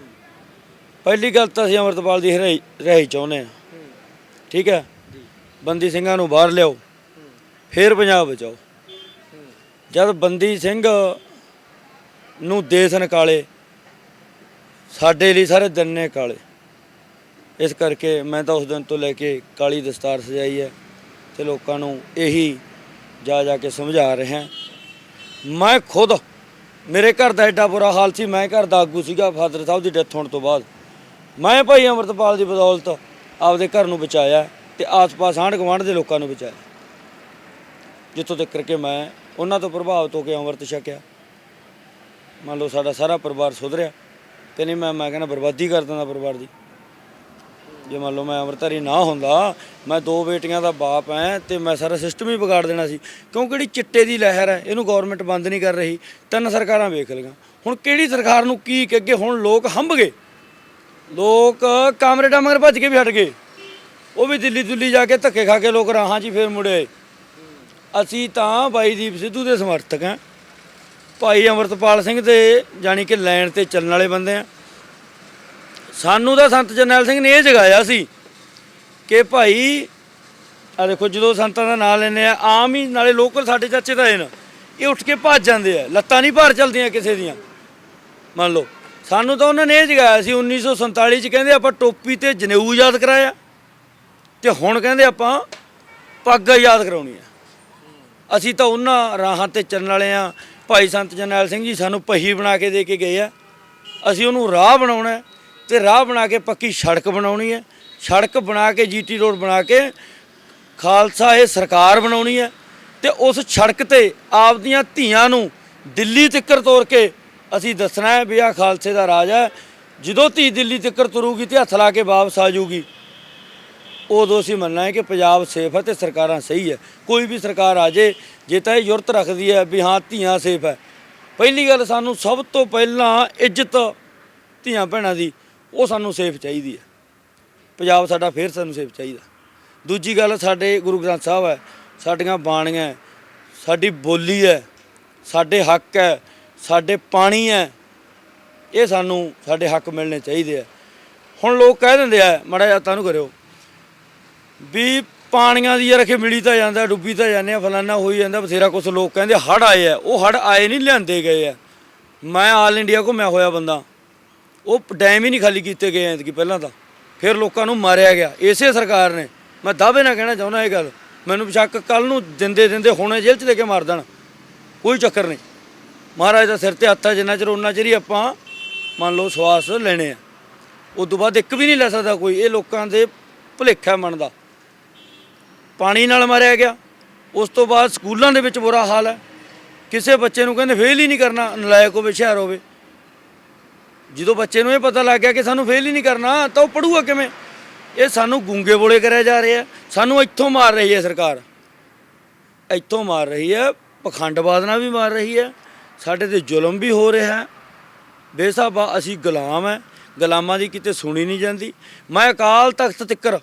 ਪਹਿਲੀ ਗੱਲ ਤਾਂ ਅਸੀਂ ਅਮਰਤਪਾਲ ਦੀ ਹਰਾਈ ਰਹੀ ਚਾਹੁੰਦੇ ਆ ਠੀਕ ਹੈ? ਬੰਦੀ ਸਿੰਘਾਂ ਨੂੰ ਬਾਹਰ ਲਿਆਓ। ਫੇਰ ਪੰਜਾਬ ਬਚਾਓ। ਜਦ ਬੰਦੀ ਸਿੰਘ ਨੂੰ ਦੇਸ ਨਿਕਾਲੇ ਸਾਡੇ ਲਈ ਸਾਰੇ ਦਿਨ ਨੇ ਕਾਲੇ। ਇਸ ਕਰਕੇ ਮੈਂ ਤਾਂ ਉਸ ਦਿਨ ਤੋਂ ਲੈ ਕੇ ਕਾਲੀ ਦਸਤਾਰ ਸਜਾਈ ਹੈ ਤੇ ਲੋਕਾਂ ਨੂੰ ਇਹੀ ਜਾ ਜਾ ਕੇ ਸਮਝਾ ਰਿਹਾ ਮੈਂ ਖੁਦ, ਮੇਰੇ ਘਰ ਦਾ ਐਡਾ ਬੁਰਾ ਹਾਲ ਸੀ, ਮੈਂ ਘਰ ਦਾ ਆਗੂ ਸੀਗਾ, ਫਾਦਰ ਸਾਹਿਬ ਦੀ ਡੈਥ ਹੋਣ ਤੋਂ ਬਾਅਦ। ਮੈਂ ਭਾਈ ਅਮਰਤਪਾਲ ਦੀ ਬਦੌਲਤ ਆਪਦੇ ਘਰ ਨੂੰ ਬਚਾਇਆ ਤੇ ਆਸ-ਪਾਸ ਆਂਢ ਗੁਆਂਢ ਦੇ ਲੋਕਾਂ ਨੂੰ ਬਚਾਇਆ। ਜਿੱਥੋਂ ਤੱਕ ਕਿ ਮੈਂ ਉਹਨਾਂ ਤੋਂ ਪ੍ਰਭਾਵਿਤ ਹੋ ਕੇ ਅੰਮ੍ਰਿਤ ਛਕਿਆ। ਮੰਨ ਲਓ ਸਾਡਾ ਸਾਰਾ ਪਰਿਵਾਰ ਸੁਧਰਿਆ ਤੇ ਨਹੀਂ ਮੈਂ ਮੈਂ ਕਹਿੰਦਾ ਬਰਬਾਦੀ ਕਰ ਦਿੰਦਾ ਪਰਿਵਾਰ ਦੀ। ਜੇ ਮੰਨ ਲਓ ਮੈਂ ਅੰਮ੍ਰਿਤਧਾਰੀ ਨਾ ਹੁੰਦਾ, ਮੈਂ ਦੋ ਬੇਟੀਆਂ ਦਾ ਬਾਪ ਐ ਤੇ ਮੈਂ ਸਾਰਾ ਸਿਸਟਮ ਹੀ ਵਿਗਾੜ ਦੇਣਾ ਸੀ। ਕਿਉਂਕਿ ਜਿਹੜੀ ਚਿੱਟੇ ਦੀ ਲਹਿਰ ਹੈ ਇਹਨੂੰ ਗਵਰਨਮੈਂਟ ਬੰਦ ਨਹੀਂ ਕਰ ਰਹੀ। ਤਿੰਨ ਸਰਕਾਰਾਂ ਵੇਖ ਲਈਆਂ। ਹੁਣ ਕਿਹੜੀ ਸਰਕਾਰ ਨੂੰ ਕੀ ਕਿ ਅੱਗੇ ਹੁਣ ਲੋਕ ਹੰਭ ਗਏ? ਲੋਕ ਕਾਮਰੇਡਾਂ ਮਗਰ ਭੱਜ ਕੇ ਵੀ ਹਟ ਗਏ। ਉਹ ਵੀ ਦਿੱਲੀ ਦੁੱਲੀ ਜਾ ਕੇ ਧੱਕੇ ਖਾ ਕੇ ਲੋਕ ਰਾਹਾਂ 'ਚ ਹੀ ਫੇਰ ਮੁੜੇ ਅਸੀਂ ਤਾਂ ਬਾਈ ਦੀਪ ਸਿੱਧੂ ਦੇ ਸਮਰਥਕ ਹਾਂ ਭਾਈ ਅਮਰਤਪਾਲ ਸਿੰਘ ਦੇ, ਜਾਣੀ ਕਿ ਲੈਣ ਤੇ ਚੱਲਣ ਵਾਲੇ ਬੰਦੇ ਆ ਸਾਨੂੰ ਤਾਂ ਸੰਤ ਜਰਨੈਲ ਸਿੰਘ ਨੇ ਇਹ ਜਗਾਇਆ ਸੀ ਕਿ ਭਾਈ ਆ ਦੇਖੋ ਜਦੋਂ ਸੰਤਾਂ ਦਾ ਨਾਮ ਲੈਂਦੇ ਆ, ਆਮ ਹੀ ਨਾਲੇ ਲੋਕਲ ਸਾਡੇ ਚਾਚੇ ਦਾ ਤਾਂ ਨਾ। ਇਹ ਉੱਠ ਕੇ ਭੱਜ ਜਾਂਦੇ ਆ, ਲੱਤਾਂ ਨਹੀਂ ਭਾਰ ਚਲਦੀਆਂ ਕਿਸੇ ਦੀਆਂ। ਮੰਨ ਲਓ, ਸਾਨੂੰ ਤਾਂ ਉਹਨਾਂ ਨੇ ਇਹ ਜਗਾਇਆ ਸੀ 1947 ਚ ਕਹਿੰਦੇ ਆਪਾਂ ਟੋਪੀ ਤੇ ਜਨੇਊ ਯਾਦ ਕਰਾਇਆ ਤੇ ਹੁਣ ਕਹਿੰਦੇ ਆਪਾਂ ਪੱਗ ਯਾਦ ਕਰਾਉਣੀ ਆ। ਅਸੀਂ ਤਾਂ ਉਹਨਾਂ ਰਾਹਾਂ ਤੇ ਚੱਲਣ ਵਾਲੇ ਆ। ਭਾਈ ਸੰਤ ਜਰਨੈਲ ਸਿੰਘ ਜੀ ਸਾਨੂੰ ਪਹੀ ਬਣਾ ਕੇ ਦੇ ਕੇ ਗਏ ਆ। ਅਸੀਂ ਉਹਨੂੰ ਰਾਹ ਬਣਾਉਣਾ ਤੇ ਰਾਹ ਬਣਾ ਕੇ ਪੱਕੀ ਸੜਕ ਬਣਾਉਣੀ ਹੈ। ਸੜਕ ਬਣਾ ਕੇ ਜੀਟੀ ਰੋਡ ਬਣਾ ਕੇ ਖਾਲਸਾ ਇਹ ਸਰਕਾਰ ਬਣਾਉਣੀ ਹੈ ਤੇ ਉਸ ਸੜਕ ਤੇ ਆਪਦੀਆਂ ਧੀਆਂ ਨੂੰ ਦਿੱਲੀ ਤੱਕਰ ਤੋਰ ਕੇ ਅਸੀਂ ਦੱਸਣਾ ਹੈ ਵੀ ਆ ਖਾਲਸੇ ਦਾ ਰਾਜ ਹੈ। ਜਦੋਂ ਧੀ ਦਿੱਲੀ ਤੱਕਰ ਤੁਰੂਗੀ ਤੇ ਹੱਥ ਲਾ ਕੇ ਵਾਪਸ ਆ ਜਾਊਗੀ। ਉਦੋਂ ਅਸੀਂ ਮੰਨਣਾ ਹੈ ਕਿ ਪੰਜਾਬ ਸੇਫ ਹੈ ਤੇ ਸਰਕਾਰਾਂ ਸਹੀ ਹੈ। ਕੋਈ ਵੀ ਸਰਕਾਰ ਆ ਜੇ ਜੇ ਤਾਂ ਇਹ ਯੁਰਤ ਰੱਖਦੀ ਹੈ ਵੀ ਹਾਂ, ਧੀਆਂ ਸੇਫ ਹੈ। ਪਹਿਲੀ ਗੱਲ ਸਾਨੂੰ ਸਭ ਤੋਂ ਪਹਿਲਾਂ ਇੱਜ਼ਤ ਧੀਆਂ ਭੈਣਾਂ ਦੀ ਉਹ ਸਾਨੂੰ ਸੇਫ ਚਾਹੀਦੀ ਹੈ। ਪੰਜਾਬ ਸਾਡਾ ਫੇਰ ਸਾਨੂੰ ਸੇਫ ਚਾਹੀਦਾ। ਦੂਜੀ ਗੱਲ ਸਾਡੇ ਗੁਰੂ ਗ੍ਰੰਥ ਸਾਹਿਬ ਹੈ, ਸਾਡੀਆਂ ਬਾਣੀਆਂ ਸਾਡੀ ਬੋਲੀ ਹੈ, ਸਾਡੇ ਹੱਕ ਹੈ, ਸਾਡੇ ਪਾਣੀ ਹੈ, ਇਹ ਸਾਨੂੰ ਸਾਡੇ ਹੱਕ ਮਿਲਣੇ ਚਾਹੀਦੇ ਆ ਹੁਣ ਲੋਕ ਕਹਿ ਦਿੰਦੇ ਆ, ਮੜਾ ਜਾ ਤੁਹਾਨੂੰ ਕਰਿਓ, ਵੀ ਪਾਣੀਆਂ ਦੀ ਯਾਰ ਅਖੇ ਮਿਲੀ ਤਾਂ ਜਾਂਦਾ, ਡੁੱਬੀ ਤਾਂ ਜਾਂਦੇ ਆ, ਫਲਾਨਾ ਹੋਈ ਜਾਂਦਾ, ਬਥੇਰਾ ਕੁਝ ਲੋਕ ਕਹਿੰਦੇ ਹੜ ਆਏ ਆ ਉਹ ਹੜ ਆਏ ਨਹੀਂ ਲਿਆਂਦੇ ਗਏ ਆ ਮੈਂ ਆਲ ਇੰਡੀਆ ਘੁੰਮਿਆ ਹੋਇਆ ਬੰਦਾ ਉਹ ਡੈਮ ਹੀ ਨਹੀਂ ਖਾਲੀ ਕੀਤੇ ਗਏ ਐਤਕੀ ਪਹਿਲਾਂ ਤਾਂ। ਫਿਰ ਲੋਕਾਂ ਨੂੰ ਮਾਰਿਆ ਗਿਆ। ਇਸੇ ਸਰਕਾਰ ਨੇ। ਮੈਂ ਦਾਅਵੇ ਨਾਲ ਕਹਿਣਾ ਚਾਹੁੰਦਾ ਇਹ ਗੱਲ। ਮੈਨੂੰ ਸ਼ੱਕ ਕੱਲ ਨੂੰ ਦਿੰਦੇ ਦਿੰਦੇ ਹੁਣੇ ਜੇਲ੍ਹ 'ਚ ਲੈ ਕੇ ਮਾਰ ਦੇਣ। ਕੋਈ ਚੱਕਰ ਨਹੀਂ। ਮਹਾਰਾਜ ਦਾ ਸਿਰ ਤੇ ਹੱਥ ਹੈ ਜਿੰਨਾ ਚਿਰ ਉਹਨਾਂ ਚਿਰ ਹੀ ਆਪਾਂ ਮੰਨ ਲਓ ਸਵਾਸ ਲੈਣੇ ਆ। ਉਸ ਤੋਂ ਬਾਅਦ ਇੱਕ ਵੀ ਨਹੀਂ ਲੈ ਸਕਦਾ ਕੋਈ। ਇਹ ਲੋਕਾਂ ਦੇ ਭੁਲੇਖਾ ਮਨ ਦਾ। ਪਾਣੀ ਨਾਲ ਮਾਰਿਆ ਗਿਆ। ਉਸ ਤੋਂ ਬਾਅਦ ਸਕੂਲਾਂ ਦੇ ਵਿੱਚ ਬੁਰਾ ਹਾਲ ਹੈ। ਕਿਸੇ ਬੱਚੇ ਨੂੰ ਕਹਿੰਦੇ ਫੇਲ ਹੀ ਨਹੀਂ ਕਰਨਾ। ਨਲਾਇਕ ਹੋਵੇ, ਸ਼ਹਿਰ ਹੋਵੇ। ਜਦੋਂ ਬੱਚੇ ਨੂੰ ਇਹ ਪਤਾ ਲੱਗ ਗਿਆ ਕਿ ਸਾਨੂੰ ਫੇਲ ਹੀ ਨਹੀਂ ਕਰਨਾ, ਤਾਂ ਉਹ ਪੜੂਗਾ ਕਿਵੇਂ? ਇਹ ਸਾਨੂੰ ਗੂੰਗੇ ਬੋਲੇ ਕਰਿਆ ਜਾ ਰਿਹਾ। ਸਾਨੂੰ ਇੱਥੋਂ ਮਾਰ ਰਹੀ ਹੈ ਸਰਕਾਰ। ਇੱਥੋਂ ਮਾਰ ਰਹੀ ਹੈ, ਪਖੰਡਵਾਦ ਨਾਲ ਵੀ ਮਾਰ ਰਹੀ ਹੈ। ਸਾਡੇ ਤੇ ਜ਼ੁਲਮ ਵੀ ਹੋ ਰਿਹਾ ਹੈ। ਬੇਸਾਬਾ, ਅਸੀਂ ਗੁਲਾਮ ਹੈ। ਗੁਲਾਮਾਂ ਦੀ ਕਿਤੇ ਸੁਣੀ ਨਹੀਂ ਜਾਂਦੀ। ਮੈਂ ਅਕਾਲ ਤਖਤ ਤਿੱਕਰ,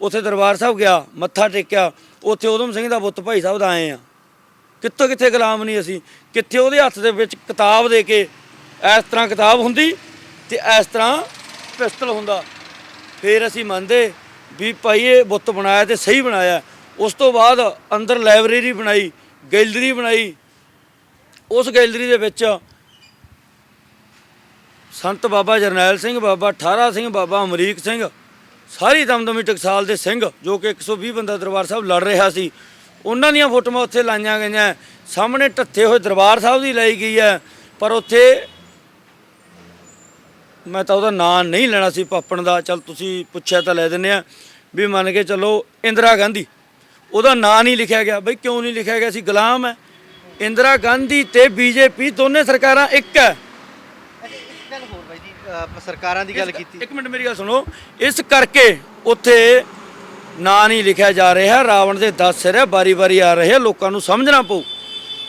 ਉੱਥੇ ਦਰਬਾਰ ਸਾਹਿਬ ਗਿਆ, ਮੱਥਾ ਟੇਕਿਆ। ਉੱਥੇ ਉਦਮ ਸਿੰਘ ਦਾ ਬੁੱਤ ਭਾਈ ਸਾਹਿਬ ਦਾ ਆਏ ਆ ਕਿੱਥੋਂ ਕਿੱਥੇ ਗੁਲਾਮ ਨਹੀਂ ਅਸੀਂ? ਕਿੱਥੇ ਉਹਦੇ ਹੱਥ ਦੇ ਵਿੱਚ ਕਿਤਾਬ ਦੇ ਕੇ ਇਸ ਤਰ੍ਹਾਂ ਕਿਤਾਬ ਹੁੰਦੀ ਤੇ ਇਸ ਤਰ੍ਹਾਂ ਪਿਸਤਲ ਹੁੰਦਾ। ਫਿਰ ਅਸੀਂ ਮੰਨਦੇ ਵੀ ਭਾਈ ਇਹ ਬੁੱਤ ਬਣਾਇਆ ਤੇ ਸਹੀ ਬਣਾਇਆ। ਉਸ ਤੋਂ ਬਾਅਦ ਅੰਦਰ ਲਾਇਬ੍ਰੇਰੀ ਬਣਾਈ, ਗੈਲਰੀ ਬਣਾਈ। ਉਸ ਗੈਲਰੀ ਦੇ ਵਿੱਚ ਸੰਤ ਬਾਬਾ ਜਰਨੈਲ ਸਿੰਘ, ਬਾਬਾ ਠਾਰਾ ਸਿੰਘ, ਬਾਬਾ ਅਮਰੀਕ ਸਿੰਘ, ਸਾਰੀ ਦਮਦਮੀ ਟਕਸਾਲ ਦੇ ਸਿੰਘ, ਜੋ ਕਿ 120 ਬੰਦਾ ਦਰਬਾਰ ਸਾਹਿਬ ਲੜ ਰਿਹਾ ਸੀ, ਉਹਨਾਂ ਦੀਆਂ ਫੋਟੋਆਂ ਉੱਥੇ ਲਾਈਆਂ ਗਈਆਂ। ਸਾਹਮਣੇ ਢੱਥੇ ਹੋਏ ਦਰਬਾਰ ਸਾਹਿਬ ਦੀ ਲਾਈ ਗਈ ਹੈ, ਪਰ ਉੱਥੇ ਮੈਂ ਤਾਂ ਉਹਦਾ ਨਾਂ ਨਹੀਂ ਲੈਣਾ ਸੀ ਪਾਪਣ ਦਾ। ਚਲ ਤੁਸੀਂ ਪੁੱਛਿਆ ਤਾਂ ਲੈ ਦਿੰਨੇ ਆ ਵੀ ਮੰਨ ਕੇ ਚੱਲੋ ਇੰਦਰਾ ਗਾਂਧੀ। ਉਹਦਾ ਨਾਂ ਨਹੀਂ ਲਿਖਿਆ ਗਿਆ। ਬਈ ਕਿਉਂ ਨਹੀਂ ਲਿਖਿਆ ਗਿਆ? ਸੀ ਗੁਲਾਮ ਹੈ ਇੰਦਰਾ ਗਾਂਧੀ ਤੇ ਬੀਜੇਪੀ ਦੋਨੇ ਸਰਕਾਰਾਂ ਇੱਕ ਹੈ ਇੱਕ ਗੱਲ ਹੋਰ ਬਾਈ ਜੀ ਅਹ ਆਪਾਂ ਸਰਕਾਰਾਂ ਦੀ ਗੱਲ ਕੀਤੀ। ਇੱਕ ਮਿੰਟ ਮੇਰੀ ਗੱਲ ਸੁਣੋ। ਇਸ ਕਰਕੇ ਉੱਥੇ ਨਾਂ ਨਹੀਂ ਲਿਖਿਆ ਜਾ ਰਿਹਾ। ਰਾਵਣ ਦੇ 10 ਸਿਰ ਹੈ ਬਾਰੀ-ਬਾਰੀ ਆ ਰਹੇ ਲੋਕਾਂ ਨੂੰ ਸਮਝਣਾ ਪਊ।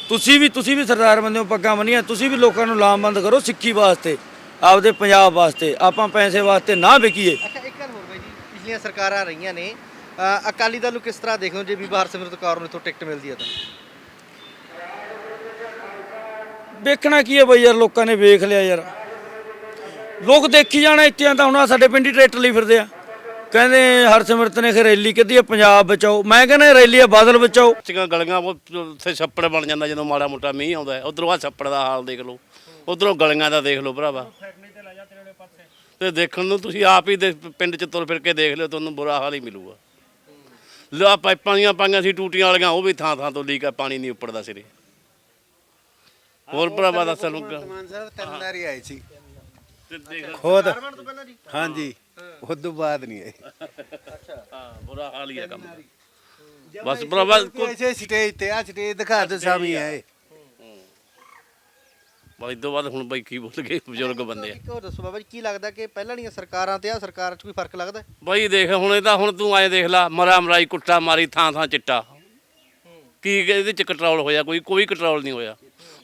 ਤੁਸੀਂ ਵੀ ਤੁਸੀਂ ਵੀ ਸਰਦਾਰ ਬੰਦੇ ਹੋ ਪੱਗਾਂ ਬੰਨੀਆਂ। ਤੁਸੀਂ ਵੀ ਲੋਕਾਂ ਨੂੰ ਲਾਮਬੰਦ ਕਰੋ ਸਿੱਖੀ ਵਾਸਤੇ। ਆਪਦੇ ਪੰਜਾਬ ਵਾਸਤੇ ਆਪਾਂ ਪੈਸੇ ਵਾਸਤੇ ਨਾ ਵਿਕੀਏ। ਅੱਛਾ ਇੱਕ ਗੱਲ ਹੋਰ ਬਾਈ ਜੀ ਪਿਛਲੀਆਂ ਸਰਕਾਰਾਂ ਰਹੀਆਂ ਨੇ ਅਕਾਲੀ ਦਲ ਨੂੰ ਕਿਸ ਤਰ੍ਹਾਂ ਦੇਖਦੇ ਹੋ ਜੇ ਬੀਬਾ ਹਰਸਿਮਰਤ ਕੌਰ ਨੂੰ ਇੱਥੋਂ ਟਿਕਟ ਮਿਲਦੀ ਹੈ ਤਾਂ? ਵੇਖਣਾ ਕੀ ਹੈ ਬਈ ਯਾਰ ਲੋਕਾਂ ਨੇ ਵੇਖ ਲਿਆ ਯਾਰ। ਲੋਕ ਦੇਖੀ ਜਾਣਾ ਇੱਥੇ ਤਾਂ ਹੁਣ ਆਹ ਸਾਡੇ ਪਿੰਡੀ ਟਰੈਕਟਰ ਲਈ ਫਿਰਦੇ ਆ। ਕਹਿੰਦੇ ਹਰਸਿਮਰਤ ਨੇ ਖੇ ਰੈਲੀ ਕੱਢੀ ਆ ਪੰਜਾਬ ਬਚਾਓ। ਮੈਂ ਕਹਿੰਦਾ ਇਹ ਰੈਲੀ ਆ ਬਾਦਲ ਬਚਾਓ। ਚੀਆਂ ਗਲੀਆਂ ਉਹ ਉੱਥੇ ਛੱਪੜ ਬਣ ਜਾਂਦਾ ਜਦੋਂ ਮਾੜਾ ਮੋਟਾ ਮੀਂਹ ਆਉਂਦਾ ਉਧਰੋਂ ਆ ਛੱਪੜ ਦਾ ਹਾਲ ਦੇਖ ਲਓ। ਉਧਰੋਂ ਗਲੀਆਂ ਦਾ ਦੇਖ ਲਓ ਭਰਾਵਾ। ਤੇ ਦੇਖਣ ਨੂੰ ਤੁਸੀਂ ਆਪ ਹੀ ਦੇ- ਪਿੰਡ ਚ ਤੁਰ ਫਿਰ ਕੇ ਦੇਖ ਲਿਓ ਤੁਹਾਨੂੰ ਬੁਰਾ ਹਾਲ ਹੀ ਮਿਲੂਗਾ। ਲਾ ਪਾਈਪਾਂ ਦੀਆਂ ਪਾਈਆਂ ਸੀ ਟੂਟੀਆਂ ਵਾਲੀਆਂ ਉਹ ਵੀ ਥਾਂ ਥਾਂ ਤੋਂ ਲੀਕ ਆ ਪਾਣੀ ਨਹੀਂ ਉੱਪੜਦਾ ਸਿਰੇ। ਹੋਰ ਭਰਾਵਾ ਦੱਸ ਨੂੰ ਮਾਨ ਸਾਹਿਬ ਤਿੰਨ ਵਾਰੀ ਆਏ ਸੀ। ਤੇ ਦੇਖ ਖੁਦ। ਹਾਂਜੀ। ਉਸ ਤੋਂ ਬਾਅਦ ਨਹੀਂ ਆਏ। ਹਾਂ ਬੁਰਾ ਹਾਲ ਹੀ ਹੈ ਕੰਮ ਬਸ ਭਰਾਵਾ ਕੋਈ ਐਸੇ ਸਟੇਜ ਤੇ ਆ ਸਟੇਜ ਦਿਖਾ ਦੇ ਸਾਮੀ ਆਏ। ਬਸ ਤੋਂ ਬਾਅਦ ਹੁਣ ਬਈ ਕੀ ਬੋਲ ਗਏ ਬਜ਼ੁਰਗ ਬੰਦੇ ਆ। ਇੱਕ ਹੋਰ ਦੱਸੋ ਬਾਬਾ ਜੀ ਕੀ ਲੱਗਦਾ ਕਿ ਪਹਿਲਾਂ ਵਾਲੀਆਂ ਸਰਕਾਰਾਂ ਤੇ ਆ ਸਰਕਾਰ 'ਚ ਕੋਈ ਫ਼ਰਕ ਲੱਗਦਾ? ਹੈ? ਬਈ ਦੇਖ ਹੁਣ ਇਹਦਾ ਹੁਣ ਤੂੰ ਆਏ ਦੇਖ ਲਾ ਮਰਾ ਮਰਾਈ ਕੁੱਟਾ ਮਾਰੀ ਥਾਂ ਥਾਂ ਚਿੱਟਾ। ਕੀ ਇਹਦੇ ਚ ਕੰਟਰੋਲ ਹੋਇਆ ਕੋਈ? ਕੋਈ ਕੰਟਰੋਲ ਨਹੀਂ ਹੋਇਆ।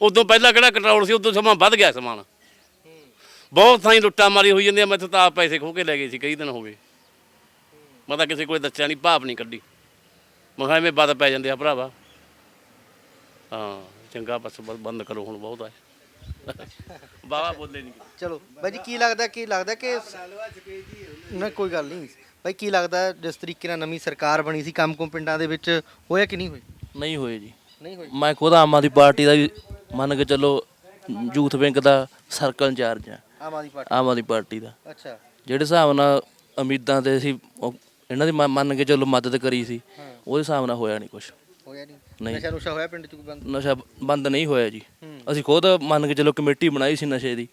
ਉਦੋਂ ਪਹਿਲਾਂ ਕਿਹੜਾ ਕੰਟਰੋਲ ਸੀ? ਉਦੋਂ ਸਮਾਂ ਵੱਧ ਗਿਆ ਸਮਾਨ। ਬਹੁਤ ਥਾਂ ਲੁੱਟਾਂ ਮਾਰੀ ਹੋਈ ਜਾਂਦੀਆਂ ਮੈਥੋਂ ਤਾਂ ਆਪ ਪੈਸੇ ਖੋ ਕੇ ਲੈ ਗਏ ਸੀ ਕਈ ਦਿਨ ਹੋ ਗਏ। ਮੈਂ ਤਾਂ ਕਿਸੇ ਕੋਈ ਦੱਸਿਆ ਨਹੀਂ ਭਾਪ ਨਹੀਂ ਕੱਢੀ। ਮੈਂ ਕਿਹਾ ਐਵੇਂ ਵੱਧ ਪੈ ਜਾਂਦੇ ਆ ਭਰਾਵਾ। ਹਾਂ ਚੰਗਾ ਬਸ ਬ- ਬੰਦ ਕਰੋ ਹੁਣ ਬਹੁਤ ਆ। ਬਾਬਾ ਬੋਲੇ ਨਹੀਂ ਚਲੋ ਬਾਈ ਜੀ ਕੀ ਲੱਗਦਾ ਕੀ ਲੱਗਦਾ ਕਿ ਨਾ ਕੋਈ ਗੱਲ ਨਹੀਂ। ਬਾਈ ਕੀ ਲੱਗਦਾ ਜਿਸ ਤਰੀਕੇ ਨਾਲ ਨਵੀਂ ਸਰਕਾਰ ਬਣੀ ਸੀ ਕੰਮ ਕੁਮ ਪਿੰਡਾਂ ਦੇ ਵਿੱਚ ਹੋਇਆ ਕਿ ਨਹੀਂ ਹੋਇਆ? ਨਹੀਂ ਹੋਏ ਜੀ। ਨਹੀਂ ਹੋਈ ਮੈਂ ਖੁਦ ਆਮ ਆਦਮੀ ਪਾਰਟੀ ਦਾ ਵੀ ਮੰਨ ਕੇ ਚੱਲੋ ਯੂਥ ਵਿੰਗ ਦਾ ਸਰਕਲ ਇੰਚਾਰਜ ਆ ਆਮ ਆਦਮੀ ਪਾਰਟੀ। ਆਮ ਆਦਮੀ ਪਾਰਟੀ ਦਾ। ਅੱਛਾ। ਜਿਹੜੇ ਹਿਸਾਬ ਨਾਲ ਉਮੀਦਾਂ ਤੇ ਅਸੀਂ ਉਹ- ਇਹਨਾਂ ਦੀ ਮੰਨ- ਮੰਨ ਕੇ ਚੱਲੋ ਮਦਦ ਕਰੀ ਸੀ ਉਹਦੇ ਹਿਸਾਬ ਨਾਲ ਹੋਇਆ ਨਹੀਂ ਕੁਝ ਹੋਇਆ ਨਹੀਂ। ਨਹੀਂ। ਨਸ਼ਾ ਨੁਸ਼ਾ ਹੋਇਆ ਪਿੰਡ 'ਚ ਕੋਈ ਬੰਦ? ਨਸ਼ਾ ਬੰਦ ਨਹੀਂ ਹੋਇਆ ਜੀ। ਅਸੀਂ ਖੁਦ ਮੰਨ ਕੇ ਚੱਲੋ ਕਮੇਟੀ ਬਣਾਈ ਸੀ ਨਸ਼ੇ ਦੀ।